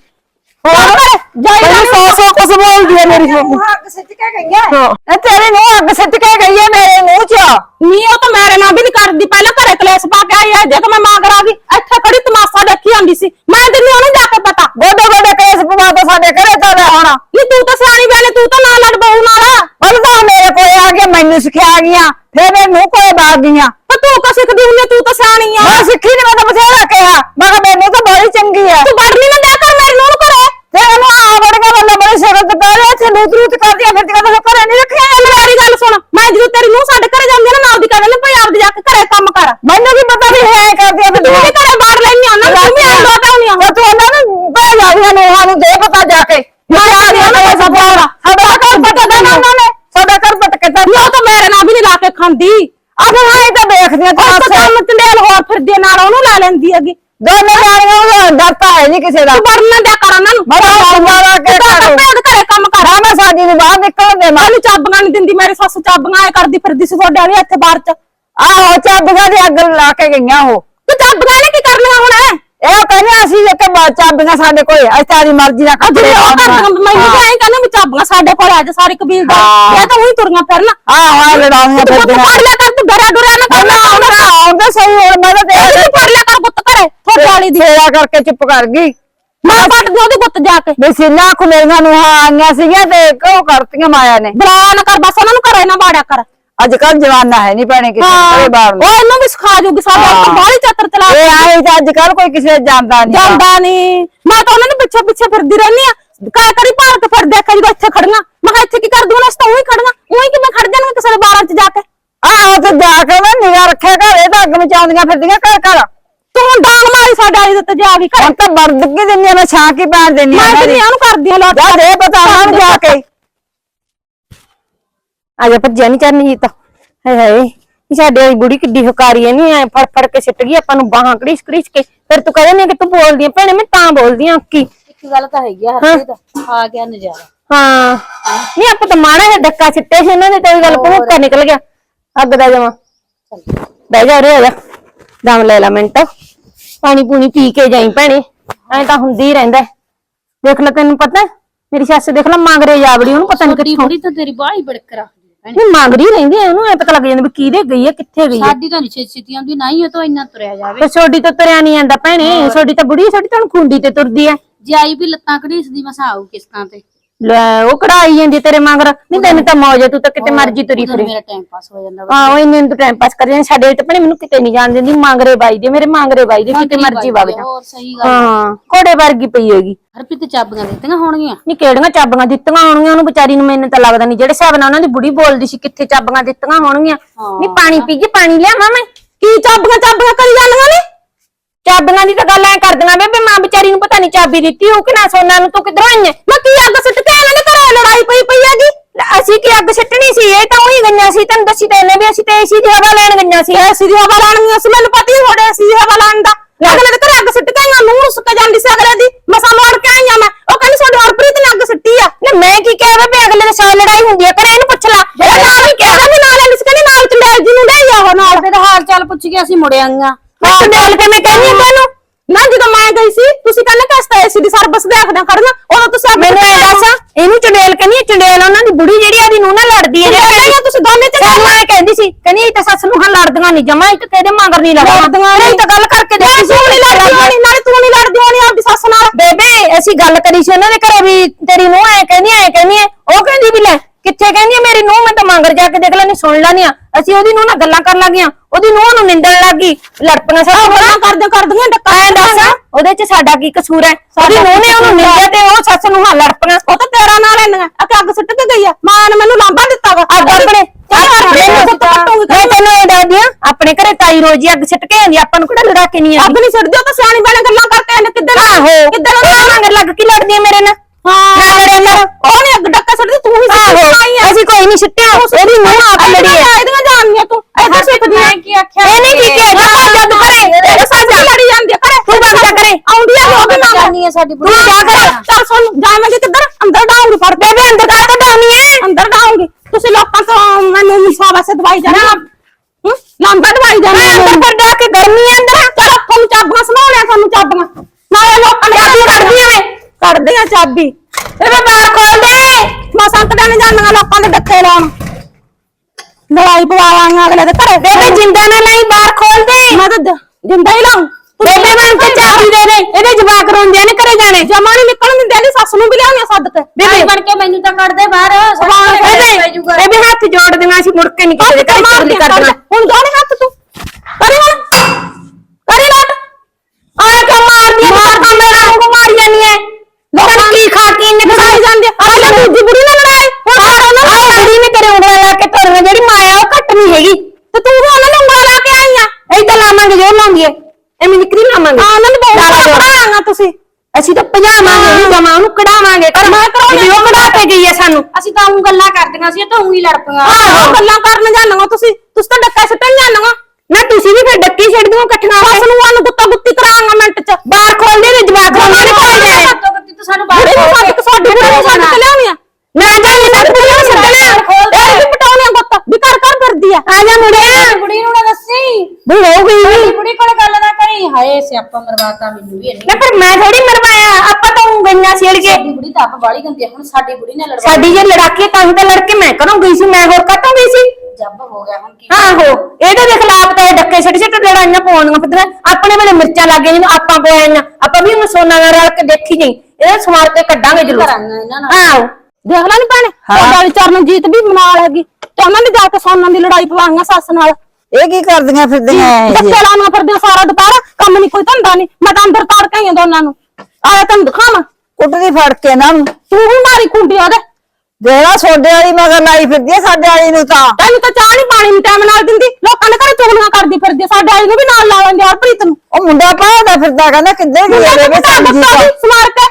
ਹੋਰ ਜਾਈ ਮੈਨੂੰ ਸੌ ਸੌ ਕੁਛ ਬੋਲਦੀ ਹੈ ਮੇਰੀ ਸੱਸ ਅੱਗ ਸਿੱਟ ਕੇ ਗਈ ਹੈ। ਹਾਂ। ਇਹ ਤੇਰੀ ਨੂੰ ਅੱਗ ਸਿੱਟ ਕੇ ਗਈ ਹੈ ਮੇਰੇ ਮੂੰਹ 'ਚ। ਨੀ ਉਹ ਤਾਂ ਮੇਰੇ ਨਾਲ ਵੀ ਨਹੀਂ ਕਰਦੀ। ਪਹਿਲਾਂ ਘਰੇ ਕਲੇਸ਼ ਪਾ ਕੇ ਆਈ ਹੈ ਜਦ ਮੈਂ ਮਾਂ ਕਰਾ ਗਈ ਇੱਥੇ ਖੜੀ ਤਮਾਸ਼ਾ ਦੇਖੀ ਜਾਂਦੀ ਸੀ। ਮੈਂ ਦਿੰਨੀ ਉਹਨੂੰ ਜਾ ਕੇ ਪਤਾ। ਗੋਡੇ ਗੋਡੇ ਕੇਸ ਪਵਾ ਦੋ ਸਾਡੇ ਘਰੇ ਤਾਂ ਆਉਣਾ। ਨੀ ਤੂੰ ਤਾਂ ਸਿਆਣੀ ਬੈਨੇ ਤੂੰ ਤਾਂ ਨਾ ਲੜ ਬਹੂ ਨਾਲ। ਉਹ ਤਾਂ ਮੇਰੇ ਕੋਲੇ ਆ ਕੇ ਮੈਨੂੰ ਸਿਖਿਆ ਗਈਆਂ ਫਿਰ ਮੂੰਹ ਕੋਲੇ ਬਾਗ ਗਈਆਂ। ਤੇ ਤੂੰ ਕਾ ਸਿੱਖਦੀ ਆ, ਤੂੰ ਤਾਂ ਸਿਆਣੀ ਆ ਮੈਂ ਸਿੱਖੀ ਨਹੀਂ ਮੈਂ ਤਾਂ ਬਥੇਰਾ ਕਿਹਾ। ਮੈਂ ਕਿਹਾ ਮੈਨੂੰ ਤਾਂ ਬੜੀ ਚੰਗੀ ਹੈ। ਤੂੰ ਨਾ ਸਿਰ ਤੇ ਪੈ ਰਿਹਾ ਇੱਥੇ ਲੂਤ ਲੂਤ ਕਰਦੀਆਂ ਫਿਰਦੀਆਂ ਤਾਂ ਘਰੇ ਨਹੀਂ ਰੱਖਿਆ। ਚੱਲ ਮੇਰੀ ਗੱਲ ਸੁਣ। ਮੈਂ ਜਦੋਂ ਤੇਰੀ ਨੂੰ ਸਾਡੇ ਘਰੇ ਜਾਂਦੀ ਆ ਨਾ ਮੈਂ ਆਪਦੀ ਕਹਿੰਦੀ ਭਾਈ ਆਪਦੀ ਜਾ ਕੇ ਘਰੇ ਕੰਮ ਕਰ। ਮੈਨੂੰ ਕੀ ਪਤਾ ਵੀ ਹੈ ਕਰਦੀਆਂ ਤੂੰ ਫਿਰਦੀਆਂ ਵੀ ਘਰੇ ਬਾੜ ਲੈਣੀ ਆ ਨਾ ਤੂੰ ਵੀ ਆ ਲੋਟ ਆਉਣੀ ਆ। ਉਹ ਤੂੰ ਉਹਨਾਂ ਨੂੰ ਬਹਿ ਜਾਵੀਆਂ ਨੂੰਹਾਂ ਨੂੰ ਦੇ ਪਤਾ ਜਾ ਕੇ। ਮੈਂ ਆ ਰਹੀ ਆ ਨਾ ਪੈਸਾ ਪਾਉਣਾ ਸਾਡਾ ਘਰ ਪਟਕ ਦੇਣਾ ਉਹਨਾਂ ਨੇ ਸਾਡਾ ਘਰ ਪਟਕ ਤਾਂ ਨੀ ਉਹ ਤਾਂ ਮੇਰੇ ਨਾਲ ਵੀ ਨਹੀਂ ਲਾ ਕੇ ਖਾਂਦੀ। ਆਹ ਹਾਂ ਤਾਂ ਦੇਖਦੀਆਂ ਉਹ ਤਾਂ ਤਾਂ ਕੰਮ ਚੰਡੇਲ ਹੋਰ ਫਿਰਦੀ ਆ, ਨਾਲ ਉਹਨੂੰ ਲੈ ਲੈਂਦੀ ਹੈਗੀ। ਦੋਨੇ ਜਾਣੀਆਂ ਨੂੰ ਡਰਤਾ ਹੈ ਨਹੀਂ ਕਿਸੇ ਦਾ। ਤੂੰ ਵੜਨਾ ਦਿਆ ਕਰ ਉਹਨਾਂ ਨੂੰ। ਮੈਂ ਤਾਂ ਮਾਰਾ ਕੇ ਤੂੰ ਤਾਂ ਕਰੂ ਆਪਣੇ ਘਰੇ ਕੰਮ ਕਰ ਹਾਂ ਮੈਂ ਸਾਡੀ ਨੂੰ ਬਾਹਰ ਨਿਕਲਣ ਦੇ ਮੈਨੂੰ ਚਾਬੀਆਂ ਨਹੀਂ ਦਿੰਦੀ ਮੇਰੀ ਸੱਸ ਚਾਬੀਆਂ ਐ ਕਰਦੀ ਫਿਰਦੀ ਸੀ ਤੁਹਾਡੇ ਵਾਲੀ ਇੱਥੇ ਬਾਹਰ ਚ। ਆਹੋ ਚਾਬੀਆਂ ਦੀ ਅੱਗ ਲਾ ਕੇ ਗਈਆਂ ਉਹ। ਤੂੰ ਚਾਬੀਆਂ ਨੇ ਕੀ ਕਰਨੀਆਂ ਹੁਣ? ਇਹ ਕਹਿੰਦੇ ਅਸੀਂ ਇੱਕ ਚਾਬੀਆਂ ਸਾਡੇ ਕੋਲ ਅਸੀਂ ਸਾਡੀ ਮਰਜ਼ੀ ਨਾਲ ਅੱਜ ਕੱਪੜੇ ਉਹ ਕਰਦੀਆਂ ਮੈਨੂੰ ਤਾਂ ਐਂ ਕਹਿੰਦੇ ਵੀ ਚਾਬੀਆਂ ਸਾਡੇ ਕੋਲ ਅੱਜ ਸਾਰੀ ਕਬੀਲ ਦਾ। ਹਾਂ। ਇਹ ਤਾਂ ਉਹੀ ਤੁਰੀਆਂ ਫਿਰਨ। ਆਹ ਹਾਂ ਲੜਾਉਣੀਆਂ ਤੂੰ ਪੁੱਤ ਫਿਰਦੀਆਂ। ਪੜ ਲਿਆ ਕਰ ਤੂੰ ਡਰਿਆ ਡੁਰਿਆ ਨਾ ਕਰ। ਆਉਂਦਾ ਆਉਂਦਾ ਸਹੀ ਹੁਣ ਮੈਂ ਤਾਂ ਤੂੰ ਦੇਖ ਪੜ ਲਿਆ ਕਰ ਪੁੱਤ ਘਰੇ ਤੁਹਾਡੇ ਵਾਲੀ ਦੀ। ਸੇਵਾ ਕਰਕੇ ਚੁੱਪ ਕਰ ਗਈ। ਮੈਂ ਪੜਦੀ ਉਹਦੀ ਗੁੱਤ ਜਾ ਕੇ। ਵੀ ਸੀਨਾ ਖੁਲੇਗਾ ਨੂੰ ਆਈਆਂ ਸੀਗੀਆਂ ਤੇ ਕਿਉਂ ਕਰਤੀਆਂ ਮਾਇਆ ਨੇ। ਬੁਲਾਇਆ ਨਾ ਕਰ ਬਸ ਉਹਨਾਂ ਨੂੰ ਘਰੇ ਨਾ ਬਾੜਿਆ ਕਰ। ਅੱਜ ਕੱਲ ਜਵਾਨਾ ਹੈ ਨਹੀਂ ਭੈਣੇ ਕਿਸੇ ਹਾਂ ਦੇ ਬਾਹਰ ਨੂੰ। ਉਹ ਇਹਨੂੰ ਵੀ ਸਿਖਾ ਜੂਗੀ ਸਾਡੇ ਹਾਂ। ਤੋਂ ਬਾਹਲੀ ਚਾਤਰ ਚਲਾ ਇਹ ਆਏ ਤਾਂ ਅੱਜ ਕੱਲ ਕੋਈ ਕਿਸੇ ਦੇ ਜਾਂਦਾ ਨਹੀਂ। ਜਾਂਦਾ ਨਹੀਂ। ਮੈਂ ਤਾਂ ਉਹਨਾਂ ਦੇ ਪਿੱਛੇ ਪਿੱਛੇ ਫਿਰਦੀ ਰਹਿੰਦੀ ਆ ਕਾ ਕਰੀ ਭਾਰ ਕੇ ਫਿਰ ਦੇਖਾਂ ਜਦੋਂ ਇੱਥੇ ਖੜੀਆਂ ਮੈਂ ਕਿਹਾ ਇੱਥੇ ਕੀ ਕਰਦੀ ਹੁਣ ਅਸੀਂ ਤਾਂ ਉਹੀ ਖੜੀਆਂ ਉਹੀ ਕਿਵੇਂ ਖੜ ਜਾਣਗੇ ਕਿਸੇ ਦੇ ਬਾਰਾਂ ਚ ਜਾ ਕੇ? ਆਹੋ ਤੇ ਜਾ ਕੇ ਰੱਖਿਆ ਘਰ ਤਾਂ ਅੱਗ ਮਚਾਉਂਦੀਆਂ ਫਿਰਦੀਆਂ ਘਰ ਘਰ। ਤੂੰ ਡਾਂਗ ਮਾਰੀ ਸਾਡੇ ਵਾਲੀ ਦੇ ਉੱਤੇ ਜਾ ਕੇ ਘਰੇ। ਹੁਣ ਤਾਂ ਬਰਦ ਕੀ ਦਿੰਦੀਆਂ ਮੈਂ ਛਾਂ ਕੀ ਪੈਣ ਦਿੰਦੀ ਮੈਂ ਤੇ ਉਹਨੂੰ ਕਰਦੀ ਆ ਲੋਟ ਜਾ ਦੇ ਪਤਾ ਉਹਨਾਂ ਨੂੰ ਜਾ ਕੇ। ਆ ਜਾ ਭੱਜਿਆ ਨਹੀਂ ਚਰਨਜੀਤ ਹਾਏ ਹਾਏ ਇਹ ਸਾਡੇ ਵਾਲੀ ਬੁੜੀ ਕਿੱਡੀ ਹਕਾਰੀ ਐ ਨਹੀਂ ਐ ਫੜ ਫੜ ਕੇ ਸਿੱਟ ਗਈ ਆਪਾਂ ਨੂੰ ਬਾਹਾਂ ਕੜੀਸ ਕੜੀਸ ਕੇ। ਫਿਰ ਤੂੰ ਕਹਿੰਦੇ ਨੇ ਕਿ ਤੂੰ ਬੋਲਦੀ ਆਂ ਭੈਣੇ ਮੈਂ ਤਾਂ ਬੋਲਦੀ ਆਂ ਕੀ ਇੱਕ ਗੱਲ ਤਾਂ ਹੈਗੀ ਆ ਹਰਪ੍ਰੀਤ ਆ ਗਿਆ ਨਜ਼ਾਰਾ। ਹਾਂ। ਨਹੀਂ ਆਪਾਂ ਤਾਂ ਮਾੜਾ ਜਿਹਾ ਡੱਕਾ ਸਿੱਟੇ ਸੀ ਉਹਨਾਂ ਦੇ ਤੇ ਗੱਲ ਭੁੱਕਾ ਨਿਕਲ ਗਿਆ। ਅੱਗ ਦਾ ਜਮਾ। ਬਹਿ ਜਾ ਰੇ ਆ ਜਾ। ਦਮ ਲੈ ਲਾ ਮਿੰਟ। ਪਾਣੀ ਪੂਣੀ ਪੀ ਕੇ ਜਾਈ ਭੈਣੇ ਐਂ ਤਾਂ ਹੁੰਦੀ ਹੀ ਰਹਿੰਦਾ ਹੈ। ਦੇਖ ਲੈ ਤੈਨੂੰ ਪਤਾ ਹੈ? ਮੇਰੀ ਸੱਸ ਦੇਖ ਲੈ ਮੰਗਰੇ ਜਾਵੜੀ ਉਹਨੂੰ ਪਤਾ ਨਹੀਂ ਕਿੱਥੋਂ। ਕੁੜੀ ਤਾਂ ਤੇਰੀ ਬਾਹਲੀ ਬੜਕ ਰੱਖਦੀ ਹੈ ਭੈਣੇ। ਨਹੀਂ ਮੰਗਰੀ ਰਹਿੰਦੀ ਐ ਉਹਨੂੰ ਐ ਪਤਾ ਲੱਗ ਜਾਂਦਾ ਵੀ ਕਿਹਦੇ ਗਈ ਐ ਕਿੱਥੇ ਗਈ ਐ। ਸਾਡੀ ਤਾਂ ਨਹੀਂ ਛੇਤੀ ਛੇਤੀ ਆਉਂਦੀ ਨਾ ਹੀ ਉਹ ਤੋਂ ਇੰਨਾ ਤੁਰਿਆ ਜਾਵੇ। ਤੇ ਛੋਡੀ ਤੋਂ ਤੁਰਿਆ ਨਹੀਂ ਜਾਂਦਾ ਭੈਣੇ ਛੋਡੀ ਤਾਂ ਬੁੜੀ ਛੋਡੀ ਤਾਂ ਹੁਣ ਖੁੰਡੀ ਤੇ ਤੁਰਦੀ ਐ। ਜੇ ਆਈ ਵੀ ਲੱਤਾਂ ਘੜੀਸਦੀ ਮਸਾ ਆਊ ਕਿਸ਼ਤਾਂ ਤੇ। ਲੈ ਉਹ ਕਢਾਈ ਜਾਂਦੀ ਤੇਰੇ ਮਗਰ। ਨਹੀਂ ਤੈਨੂੰ ਤਾਂ ਮੌਜ ਤੂੰ ਤਾਂ ਕਿਤੇ ਮਰਜ਼ੀ ਤੁਰੀ ਫਿਰੇ। ਮੇਰਾ ਟਾਈਮ ਪਾਸ ਹੋ ਜਾਂਦਾ ਵਾ ਹਾਂ ਉਹ ਇੰਨੇ ਨੂੰ ਟਾਈਮ ਪਾਸ ਕਰ ਜਾਂਦੇ ਸਾਡੇ ਤਾਂ ਭੈਣੇ ਮੈਨੂੰ ਕਿਤੇ ਨਹੀਂ ਜਾਣ ਦਿੰਦੀ ਮੰਗਰੇ ਬਾਈ ਦੇ ਮੇਰੇ ਮੰਗਰੇ ਬਾਈ ਦੇ ਕਿਤੇ ਮਰਜ਼ੀ ਵਗ ਜਾ ਹੋਰ ਸਹੀ ਗੱਲ ਹਾਂ ਘੋੜੇ ਵਰਗੀ ਪਈ ਹੈਗੀ। ਹਰਪ੍ਰੀਤ ਤੇ ਚਾਬੀਆਂ ਦਿੱਤੀਆਂ ਹੋਣਗੀਆਂ? ਨਹੀਂ ਕਿਹੜੀਆਂ ਚਾਬੀਆਂ ਦਿੱਤੀਆਂ ਹੋਣਗੀਆਂ ਉਹਨੂੰ ਵਿਚਾਰੀ ਨੂੰ ਮੈਨੂੰ ਤਾਂ ਲੱਗਦਾ ਨਹੀਂ ਜਿਹੜੇ ਹਿਸਾਬ ਨਾਲ ਉਹਨਾਂ ਦੀ ਬੁੜੀ ਬੋਲਦੀ ਸੀ ਕਿੱਥੇ ਚਾਬੀਆਂ ਦਿੱਤੀਆਂ ਹੋਣਗੀਆਂ। ਨਹੀਂ ਪਾਣੀ ਪੀ ਜੀ ਪਾਣੀ ਲਿਆਵਾਂ ਮੈਂ? ਕੀ ਚਾਬੀਆਂ ਚਾਬੀਆਂ ਕਰੀ ਜਾਂਦੀਆਂ ਨੇ? ਚਾਬੀਆਂ ਦੀ ਤਾਂ ਗੱਲ ਐ ਕਰਦੀਆਂ ਬੇਬੇ ਮਾਂ ਵਿਚਾਰੀ ਨੂੰ ਪਤਾ ਨਹੀਂ ਚਾਬੀ ਦਿੱਤੀ ਹੋ ਕਿ ਨਾ ਸੋਨਾ ਨੂੰ ਤੂੰ ਕਿੱਧਰੋਂ ਆਈ ਐ ਮੈਂ ਕੀ ਅੱਗ ਸਿੱਟ ਕੇ ਇਹਨਾਂ ਦੇ ਘਰੇ ਲੜਾਈ ਪਈ ਪਈ ਹੈਗੀ। ਅਸੀਂ ਕੀ ਅੱਗ ਸਿੱਟਣੀ ਸੀ? ਇਹ ਤਾਂ ਉਹੀ ਗਈਆਂ ਸੀ ਤੈਨੂੰ ਦੱਸੀ ਤੇ ਇਹਨੇ ਵੀ ਅਸੀਂ ਤੇ ਏਸੀ ਦੀ ਹਵਾ ਲੈਣ ਗਈਆਂ ਸੀ। ਏਸੀ ਦੀ ਹਵਾ ਲਾਉਣੀ ਸੀ ਮੈਨੂੰ ਪਤਾ ਹੀ ਥੋੜੇ ਏਸੀ ਦੀ ਹਵਾ ਲਾਉਣ ਦਾ। ਅਗਲੇ ਦੇ ਘਰੇ ਅੱਗ ਸਿੱਟ ਕੇ ਆਈਆਂ ਨੂੰ ਸੁੱਕ ਜਾਂਦੀ ਸੀ ਅਗਲੇ ਦੀ। ਮੈਂ ਸਾਨੂੰ ਅੜ ਕੇ ਆਈਆਂ ਮੈਂ। ਉਹ ਕਹਿੰਦੀ ਤੁਹਾਡੀ ਹਰਪ੍ਰੀਤ ਨੇ ਅੱਗ ਸਿੱਟੀ ਆ। ਨਾ ਮੈਂ ਕੀ ਕਿਹਾ ਬੇਬੇ ਅਗਲੇ ਦੇ ਸਾਲ ਲੜਾਈ ਹੁੰਦੀ ਆ ਘਰੇ ਇਹਨੂੰ ਪੁੱਛ ਲੈ। ਇਹ ਨਾਲ ਹੀ ਕਿਹਾ ਵੀ ਨਾਲ ਸੀ ਕਹਿੰਦੀ ਨਾਲ ਚੰਡੇਲ ਜੀ ਨੂੰ ਲੈ ਉਹ ਨਾਲ। ਫਿਰ ਹਾਲ ਚਾਲ ਪੁੱਛ ਕੇ ਅਸੀਂ ਮੁੜ ਆਂਗਾ ਮੈਂ ਚੰਡੇਲ ਕੇ ਮੈਂ ਕਹਿੰਦੀ ਆ ਤੈਨੂੰ ਨਾ ਜਦੋਂ ਮੈਂ ਗਈ ਸੀ ਤੁਸੀਂ ਕਹਿੰਦੇ ਕਿ ਅਸਤਾ ਏਸੀ ਦੀ ਦੇਖਦੇ ਖੜਨਾ ਉਦੋਂ ਤੁਸੀਂ ਅੱਗ ਮੈਨੂੰ ਇਹ ਦੱਸ ਇਹਨੂੰ ਚੰਡੇਲ ਕਹਿੰਦੀ ਆ, ਚੰਡੇਲ ਉਹਨਾਂ ਦੀ ਬੁੜੀ ਜਿਹੜੀ ਆਦੀ ਨੂੰ ਨਾ ਲੜਦੀ ਹੈ ਕਹਿੰਦੀ ਤੁਸੀਂ ਦੋਨੇ ਚ ਸਾਨੂੰ ਐ ਕਹਿੰਦੀ ਸੀ ਕਹਿੰਦੀ ਇਹ ਤਾਂ ਸੱਸ ਨੂੰ ਹਾਂ ਲੜਦੀਆਂ ਨਹੀਂ ਜਮਾ ਇਹ ਤਾਂ ਤੇਰੇ ਮਗਰ ਨਹੀਂ ਲੜਦੀਆਂ। ਨਹੀਂ ਤਾਂ ਗੱਲ ਕਰਕੇ ਦੇਖੀ ਤੂੰ ਨਹੀਂ ਲੜਦੀ ਹੋਣੀ ਨਾਲੇ ਤੂੰ ਨਹੀਂ ਲੜਦੀ ਹੋਣੀ ਆਪਦੀ ਸੱਸ ਅਸੀਂ ਗੱਲ ਕਰੀ ਸੀ ਉਹਨਾਂ ਦੇ ਘਰੇ ਵੀ ਤੇਰੀ ਨੂੰਹ ਐ ਕਹਿੰਦੀ ਐ ਕਹਿੰਦੀ ਐ ਉਹ ਕਹਿੰਦੀ ਵੀ ਲੈ ਕਿੱਥੇ ਕਹਿੰਦੀ ਮੇਰੀ ਨੂੰਹ? ਮੈਂ ਤਾਂ ਮੰਗਰ ਜਾ ਕੇ ਦੇਖ ਲੈਣੀ ਸੁਣ ਲੈਣੀ ਆ। ਅਸੀਂ ਉਹਦੀ ਨੂੰਹ ਨਾਲ ਗੱਲਾਂ ਕਰਨ ਲੱਗੀਆਂ ਉਹਦੀ ਨੂੰਹ ਨੂੰ ਨਿੰਦਣ ਲੱਗੀ ਲੜਪੀਆਂ ਸਾਡਾ ਗੱਲਾਂ ਕਰਦੀਆਂ ਕਰਦੀਆਂ ਡੱਕਾ ਐ ਦੱਸ ਉਹਦੇ ਚ ਸਾਡਾ ਕੀ ਕਸੂਰ ਹੈ? ਉਹਦੀ ਨੂੰਹ ਨੇ ਉਹਨੂੰ ਨਿੰਦਿਆ ਤੇ ਉਹ ਸੱਸ ਨੂੰ ਹਾਂ ਲੜਪੀਆਂ। ਉਹ ਤਾਂ ਤੇਰਾ ਨਾਲ ਇੰਨੀਆਂ ਆ ਅੱਗ ਸੁੱਟ ਕੇ ਗਈ ਆ। ਮਾਂ ਨੇ ਮੈਨੂੰ ਲਾਂਬਾ ਦਿੱਤਾ ਵਾ। ਅੱਗ ਆਪਣੇ ਮੈਂ ਤੈਨੂੰ ਇਹ ਦੱਸਦੀ ਆਂ, ਆਪਣੇ ਘਰੇ ਤਾਈ ਰੋਜੀ ਅੱਗ ਸਿੱਟ ਕੇ ਆਂਦੀ ਆਪਾਂ ਨੂੰ ਕਿਹੜਾ ਲੜਾ ਕੇ ਨਹੀਂ ਅੱਗ ਆਂਦੀ ਨਹੀਂ ਛੱਡਦੀ ਉਹ ਤਾਂ ਸਿਆਣੀ ਬਣੇ ਗੱਲਾਂ ਕਰਕੇ ਇਹਨੇ ਕਿੱਧਰ ਆਹੋ ਕਿੱਧਰ ਉਹ ਮਗਰ ਲੱਗ ਕੇ ਲੜਦੀ ਮੇਰੇ ਨਾਲ। ਹਾਂ ਨਾ ਲੜਿਆ ਕਰ ਉਹ ਨਹੀਂ ਅੱਗ ਡੱਕਾ ਛੱਡਦੀ ਤੂੰ ਹੀ ਆ। ਅਸੀਂ ਕੋਈ ਨਹੀਂ ਸਿੱਟਿਆ। ਉਹਦੀ ਨੂੰਹ ਆਪ ਲੜੀ ਹੈ ਜਾਣੀਆਂ ਤੂੰ ਇੱਧਰ ਸਿੱਖਦੀ ਆ ਕੀ ਆਖਿਆ ਇਹਨੇ ਕੀ ਕਿਹਾ ਜਾ ਜਦ ਕਰੇ ਤੇਰੇ ਸਾਥ ਲੜੀ ਜਾਂਦੀ ਘਰੇ ਤੂੰ ਬੰਦ ਜਾ ਕਰੇ ਆਉਂਦੀ ਆ ਵੀ ਮੰਗ ਜਾਨੀ ਆ ਸਾਡੀ ਤੂੰ ਜਾ ਕਰ ਚੱਲ ਸੁਣ ਜਾਵਾਂਗੇ ਕਿੱਧਰ ਅੰਦਰ ਡਾਉਂਗੀ ਫੜ ਬੇਬੇ ਅੰਦਰ ਕਾ ਤਾਂ ਡਾਉਣੀ ਹੈ ਅੰਦਰ ਡਾਉਂਗੀ। ਤੁਸੀਂ ਲੋਕਾਂ ਤੋਂ ਮੈਨੂੰ ਮਿਸਾ ਵਾਸਤੇ ਦਵਾਈ ਜਾਣਾ ਹੂੰ? ਲਾਂਬਾ ਦਵਾਈ ਜਾਣਾ ਮੈਂ ਅੰਦਰ ਫਿਰ ਜਾ ਕੇ ਗਰਮੀ ਆ ਅੰਦਰ। ਚਲੋ ਤੁਹਾਨੂੰ ਚਾਬੀਆਂ ਸੁਣਾਉਣਿਆ ਤੁਹਾਨੂੰ ਚਾਬੀਆਂ। ਨਾਲੇ ਲੋਕਾਂ ਨੇ ਚਾਬੀ ਕੱਢਦੀਆਂ ਵੇ ਕੱਢਦੇ ਆ ਚਾਬੀ। ਬੇਬੇ ਬਾਹਰ ਖੋਲ ਦੇ। ਮੈਂ ਸੰਤ ਦੇਣ ਜਾਂਦੀਆਂ ਲੋਕਾਂ ਦੇ ਡੱਕੇ ਲਾਉਣ। ਦਵਾਈ ਪਵਾਵਾਂਗਾ ਅਗਲੇ ਦੇ ਘਰੇ। ਬੇਬੇ ਜਿੰਦਾ ਨਾ ਲਈ ਬਾਹਰ ਖੋਲ ਦੇ। ਮੈਂ ਤਾਂ ਜਿੰਦਾ ਹੀ ਲਾਉਂ ਬੇਬੇ ਬਣ ਕੇ ਚਾਬੀ ਦੇ ਦੇ। ਇਹਦੇ ਜਵਾਕ ਰੋਂਦੇ ਨੇ ਘਰੇ ਜਾਣੇ। ਜਮਾ ਨਹੀਂ ਨਿਕਲਣ ਦਿੰਦੇ ਨਹੀਂ ਸੱਸ ਨੂੰ ਵੀ ਲਿਆਉਣੀ ਸੱਦ ਕੇ ਬੇਬੇ। ਬਣ ਕੇ ਮੈਨੂੰ ਤਾਂ ਕੱਢ ਦੇ ਬਾਹਰ। ਸਵਾਲ ਬੇਬੇ ਬੇਬੇ ਹੱਥ ਜੋੜ ਦੇਣਾ ਅਸੀਂ ਮੁੜ ਕੇ ਨਹੀਂ ਕਿਸੇ ਦੇ ਘਰੇ ਚੋਰੀ ਕਰਨਾ ਹੁਣ ਦੋਨੇ ਹੱਥ ਤੂੰ ਕਰੀ ਹੁਣ ਕਰੀ ਲੱਟ ਆਏ ਕਿਉਂ ਮਾਰਦੀ ਹੈ ਮਾਰ ਤਾਂ ਮੇਰਾ ਨੂੰ ਮਾਰੀ ਜਾਨੀ ਹੈ ਲੋਕਾਂ ਕੀ ਖਾ ਕੇ ਇੰਨੇ ਲੜਾਈ ਜਾਂਦੇ ਅਗਲੇ ਦੂਜੀ ਬੁੜੀ ਨਾਲ ਲੜਾਏ ਹੁਣ ਸਾਰਾ ਉਹਨਾਂ ਆਹ ਬੁੜੀ ਨੇ ਤੇਰੇ ਉਂਗਲਾਂ ਲਾ ਕੇ ਤੋਰੀਆਂ ਜਿਹੜੀ ਮਾਇਆ ਉਹ ਘੱਟ ਨਹੀਂ ਹੈਗੀ ਤੇ ਤੂੰ ਵੀ ਉਹਨਾਂ ਨੂੰ ਉਂਗਲਾਂ ਲਾ ਕੇ ਆਈ ਆ ਏਦਾਂ ਲਾਵਾਂਗੇ ਜੋ ਲਾਉਂਦੀ ਹੈ ਐਵੇਂ ਨਿਕਰੀ ਲਾਵਾਂਗੇ ਹਾਂ ਉਹਨਾਂ ਨੂੰ ਲਾਲਾ ਬਹੁਤ ਜੋੜ। ਪੜਾਆਂਗਾ ਤੁਸੀਂ ਅਸੀਂ ਤਾਂ ਭਜਾਵਾਂਗੇ ਉਹਨੂੰ ਜਮਾ ਉਹਨੂੰ ਕਢਾਵਾਂਗੇ। ਘਰ ਮੈਂ ਕਰਾਉਣੀ ਵੀ ਉਹ ਕਢਾ ਕੇ ਗਈ ਹੈ ਸਾਨੂੰ। ਅਸੀਂ ਤਾਂ ਉਹ ਗੱਲਾਂ ਕਰਦੀਆਂ ਸੀ ਤਾਂ ਉਹੀ ਲੜ ਪਈਆਂ। ਆਹੋ ਗੱਲਾਂ ਕਰਨ ਜਾਂਦੀਆਂ ਤੁਸੀਂ। ਤੁਸੀਂ ਤਾਂ ਡੱਕਾ ਸਿੱਟਣ ਜਾਂਦੀਆਂ। ਨਾ ਤੁਸੀਂ ਵੀ ਫਿਰ ਡੱਕੀ ਛੱਡ ਦਿਓ ਇਕੱਠੀਆਂ ਕੇ। ਨੂੰ ਵਾਨੂੰ ਗੁੱਤਾ ਗੁੱਤੀ ਕਰਾਂਗਾ ਮਿੰਟ ਚ ਬਾਹਰ ਖੋਲ ਦੇ ਤੇ ਜਵਾਕ ਰੋਂਦੇ ਨੇ ਘਰੇ ਜਾਣੇ ਹੱਥੋਂ ਕੱਤੀ ਤੂੰ ਸਾਨੂੰ ਬਾਹਰ ਬੁੜੀ ਨੂੰ ਸੱਦ ਕੇ ਸਾਡੀ ਬੁੜੀ ਨੂੰ ਸੱਦ ਕੇ ਲਿਆਉਣੀ ਆ ਨਾ ਜਾਣੀ ਨਾ ਕੁੜੀ ਨੂੰ ਸੱਦਣਾ ਇਹ ਵੀ ਪਟਾਉਣੀ ਆ ਗੁੱਤ ਵੀ ਘਰ ਘਰ ਫਿਰਦੀ ਆ ਆ ਜਾ ਮੁੰਡਿਆ ਬੁੜੀ ਨੂੰ ਨਾ ਦੱਸੀ ਬੁੜ ਹੋ ਗਈ ਸਾਡੀ ਬੁੜੀ ਕੋਲ ਗੱਲ ਨਾ ਕਰੀ ਹਾਏ ਸਿਆਪਾ ਮਰਵਾਤਾ ਮੈਨੂੰ ਵੀ ਇਹਨੇ ਨਾ ਫਿਰ ਮੈਂ ਥੋੜੀ ਮਰਵਾਇਆ ਆਪਾਂ ਤਾਂ ਊਂ ਗਈਆਂ ਸੀ ਅੜੀਏ। ਸਾਡੀ ਬੁੜੀ ਤਾਂ ਆਪ ਬਾਲੀ ਗੰਦੀ ਆ, ਹੁਣ ਸਾਡੀ ਬੁੜੀ ਨੇ ਲੜਵਾ ਸਾਡੀ ਜੇ ਲੜਾਕੀ ਤਾਂ ਹੀ ਤਾਂ ਲੜ ਕੇ ਮੈਂ ਘਰੋਂ ਗਈ ਸੀ ਮੈਂ ਹੋਰ ਕਾਤੋਂ ਗਈ ਸੀ? ਜੱਬ ਹੋ ਗਿਆ ਹੁਣ ਕੀ ਆਹੋ ਇਹਦੇ ਦੇ ਖਿਲਾਫ ਤਾਂ ਇਹ ਡੱਕੇ ਛੱਡ ਛੱਡ ਲੜਾਈਆਂ ਪਾਉਣੀਆਂ ਆਪਣੇ ਵੇਲੇ ਮਿਰਚਾਂ ਲੱਗ ਗਈਆਂ ਆਪਾਂ ਪਾਈਆਂ ਆਪਾਂ ਵੀ ਉਹਨੂੰ ਸੋਨਾ ਨਾਲ ਰਲ ਕੇ ਦੇਖੀ ਜਾਈ। ਇਹਦੇ ਸਮਾਰ ਕੇ ਕੱਢਾਂਗੇ ਜਲੂਸ ਕਰਾਂਗੇ ਇਹਨਾਂ ਨਾਲ? ਆਹੋ। ਦੇਖ ਲੈ ਨੀ ਭੈਣੇ ਤੁਹਾਡੇ ਵਾਲੀ ਚਰਨਜੀਤ ਵੀ ਨਾਲ ਹੈਗੀ ਤੇ ਉਹਨਾਂ ਨੇ ਜਾ ਕੇ ਸੋਨਾਂ ਦੀ ਲੜਾਈ ਪਵਾਈਆਂ ਸੱਸ ਨਾਲ। ਇਹ ਕੀ ਕਰਦੀਆਂ ਫਿਰਦੀਆਂ? ਇਹ ਧੱਕੇ ਜਿਹੇ? ਲਾਉਣਾ ਫਿਰਦੇ ਸਾਰਾ ਦੁਪਹਿਰ ਕੰਮ ਨਹੀਂ ਕੋਈ ਧੰਦਾ ਨਹੀਂ ਮੈਂ ਤਾਂ ਅੰਦਰ ਤਾੜ ਕੇ ਆਈ ਆਂ ਦੋਨਾਂ ਨੂੰ। ਆਇਆ ਤੈਨੂੰ ਦਿਖਾਵਾਂ ਕੁੱਟਦੀ ਫੜ ਕੇ ਇਹਨਾਂ ਨੂੰ। ਤੂੰ ਹੁੰਡਾਰੀ ਖੁੰਡੀ ਉਹਦੇ। ਦੇਣਾ ਸੋਡੇ ਵਾਲੀ ਮਗਰ ਲਾਈ ਫਿਰਦੀ ਆ ਸਾਡੇ ਵਾਲੀ ਨੂੰ ਤਾਂ। ਤੈਨੂੰ ਤਾਂ ਚਾਹ ਨਹੀਂ ਪਾਣੀ ਨਹੀਂ ਟਾਈਮ ਨਾਲ ਦਿੰਦੀ। ਲੋਕਾਂ ਦੇ ਘਰੇ ਚੁਗਲੀਆਂ ਕਰਦੀ ਫਿਰਦੀ ਆ, ਸਾਡੇ ਵਾਲੀ ਨੂੰ ਵੀ ਨਾਲ ਲਾ ਲੈਂਦੇ ਹਰਪ੍ਰੀਤ ਨੂੰ। ਉਹ ਮੁੰਡਾ ਪਾਉਂਦਾ ਫਿਰਦਾ ਕਹਿੰਦਾ ਕਿੱਧਰ ਗਈ ਹੈ ਬੇਬੇ ਸਬਜ਼ੀ ਤਾਂ ਸਮਾਰ ਕੇ?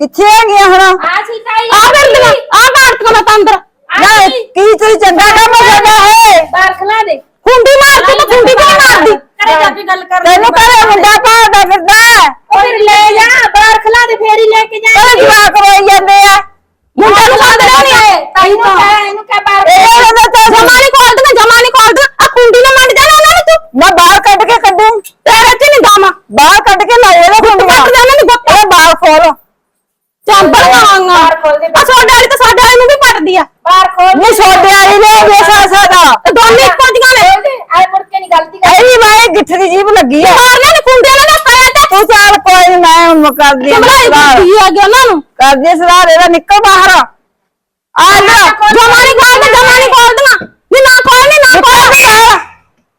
ਕਿੱਥੇ ਆ ਗਿਆ ਹੁਣ? ਆ ਸੀ ਤਾਈ ਆ ਫਿਰਦੀਆਂ ਆ ਗਾੜਤੀਆਂ ਮੈਂ ਤਾਂ ਅੰਦਰ। ਨਾ ਕੀ ਤੁਸੀਂ ਚੰਗਾ ਕੰਮ ਕਰਦਾ ਹੈ ਬਾਹਰ ਖਲਾ ਦੇ। ਖੁੰਡੀ ਮਾਰਦੀ ਤਾਂ ਖੁੰਡੀ ਨੀ ਮਾਰਦੀ? ਕਰੇ ਜਾ ਕੇ ਗੱਲ ਕਰ ਤੈਨੂੰ ਕਹੇ ਮੁੰਡਾ ਪਾਉਂਦਾ ਫਿਰਦਾ ਹੈ। ਉਹ ਫਿਰ ਲੈ ਜਾ ਬਾਹਰ ਖਲਾ ਦੇ ਫੇਰ ਹੀ ਲੈ ਕੇ ਜਾ ਕਹਿੰਦਾ ਜਵਾਕ ਰੋਈ ਜਾਂਦੇ ਆ। ਮੁੰਡੇ ਨੂੰ ਸੱਦ ਲੈਣੀ ਆ ਤਾਈ ਨੂੰ ਕਹਿ ਇਹਨੂੰ ਕਹਿ ਬਾਹਰ ਇਹ ਕਹਿੰਦਾ ਤਾਂ ਜਮਾ ਨਹੀਂ ਖੋਲਦੀਆਂ ਜਮਾ ਨਹੀਂ ਖੋਲਦੀਆਂ ਆ ਖੁੰਡੀ ਨਾ ਮੰਡ ਜਾਣਾ ਉਹਨਾਂ ਨੂੰ ਤੂੰ? ਮੈਂ ਬਾਹਰ ਕੱਢ ਕੇ ਕੱਢੂ। ਤੇਰੇ ਚ ਨਹੀਂ ਦਾਮਾ ਬਾਹਰ ਕੱਢ ਕੇ ਲਾਏ ਇਹਦੇ ਖੁੰਡੀਆਂ। ਕੱਢ ਜਾਣਾ ਨਹੀਂ ਗੁੱਤ। ਇਹ ਬਾਹਰ ਖੋਲ ਵਾਂਗਾ ਬਾਹਰ ਖੋਲ ਦੇ ਆ ਸਾਡੇ ਵਾਲੀ ਤਾਂ ਸਾਡੇ ਵਾਲੀ ਨੂੰ ਵੀ ਪੱਟਦੀ ਆ। ਬਾਹਰ ਖੋਲ ਨਹੀਂ ਸੋਡੇ ਵਾਲੀ ਨੇ ਵੇਸਾ ਸਾਦਾ ਗਲਤੀ ਕਰ ਇਹਦੀ ਮਾਏ ਗਿੱਠ ਦੀ ਜੀਬ ਲੱਗੀ ਆ ਮਾਰਨੇ ਨੇ ਕੁੰਡੇ ਨਾਲ ਪਾਇਆ ਤੇ ਤੂੰ ਚੱਲ ਕੋਈ ਨੀ, ਮੈਂ ਹੁਣ ਕਰਦੀ ਆ ਚਮੜਾਈ ਸਲਾਹ। ਦਿੱਤੀ ਆ ਗਿਆ ਉਹਨਾਂ ਨੂੰ ਕਰਦੀ ਆ ਸਲਾਹ ਇਹਦਾ ਨਿਕਲ ਬਾਹਰ ਆ ਜਾ ਜਮਾਨੀ ਖੋਲ ਦੇ ਜਮਾਨੀ ਖੋਲ ਦੇਣਾ ਨੀ ਨਾ ਖੋਲ ਨੀ ਨਾ ਖੋਲ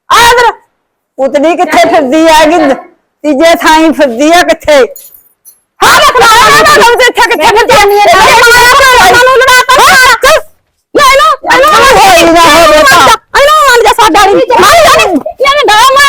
ਆ ਇਧਰ ਉਤਨੀ ਕਿੱਥੇ ਫਿਰਦੀ ਆ ਕਿ ਤੀਜੇ ਥਾਈਂ ਫਿਰਦੀ ਆ ਕਿੱਥੇ ਹਾਂ ਮੈਂ ਖਲਾਇਆ ਨਾ ਕੰਮ ਤੇ ਇੱਥੇ ਕਿੱਥੇ ਫਿਰਦੀ ਆ ਨਹੀਂ ਇਹ ਮਾਰਾ ਨੂੰ ਲੜਾ ਤਾ ਨਹੀਂ ਨਾ ਇਹਨੂੰ ਇਹਨੂੰ ਹੋਈ ਨਾ ਹੋਵੇ ਤਾਂ સમજે સાડાડી મારી જાને એને ડરામાં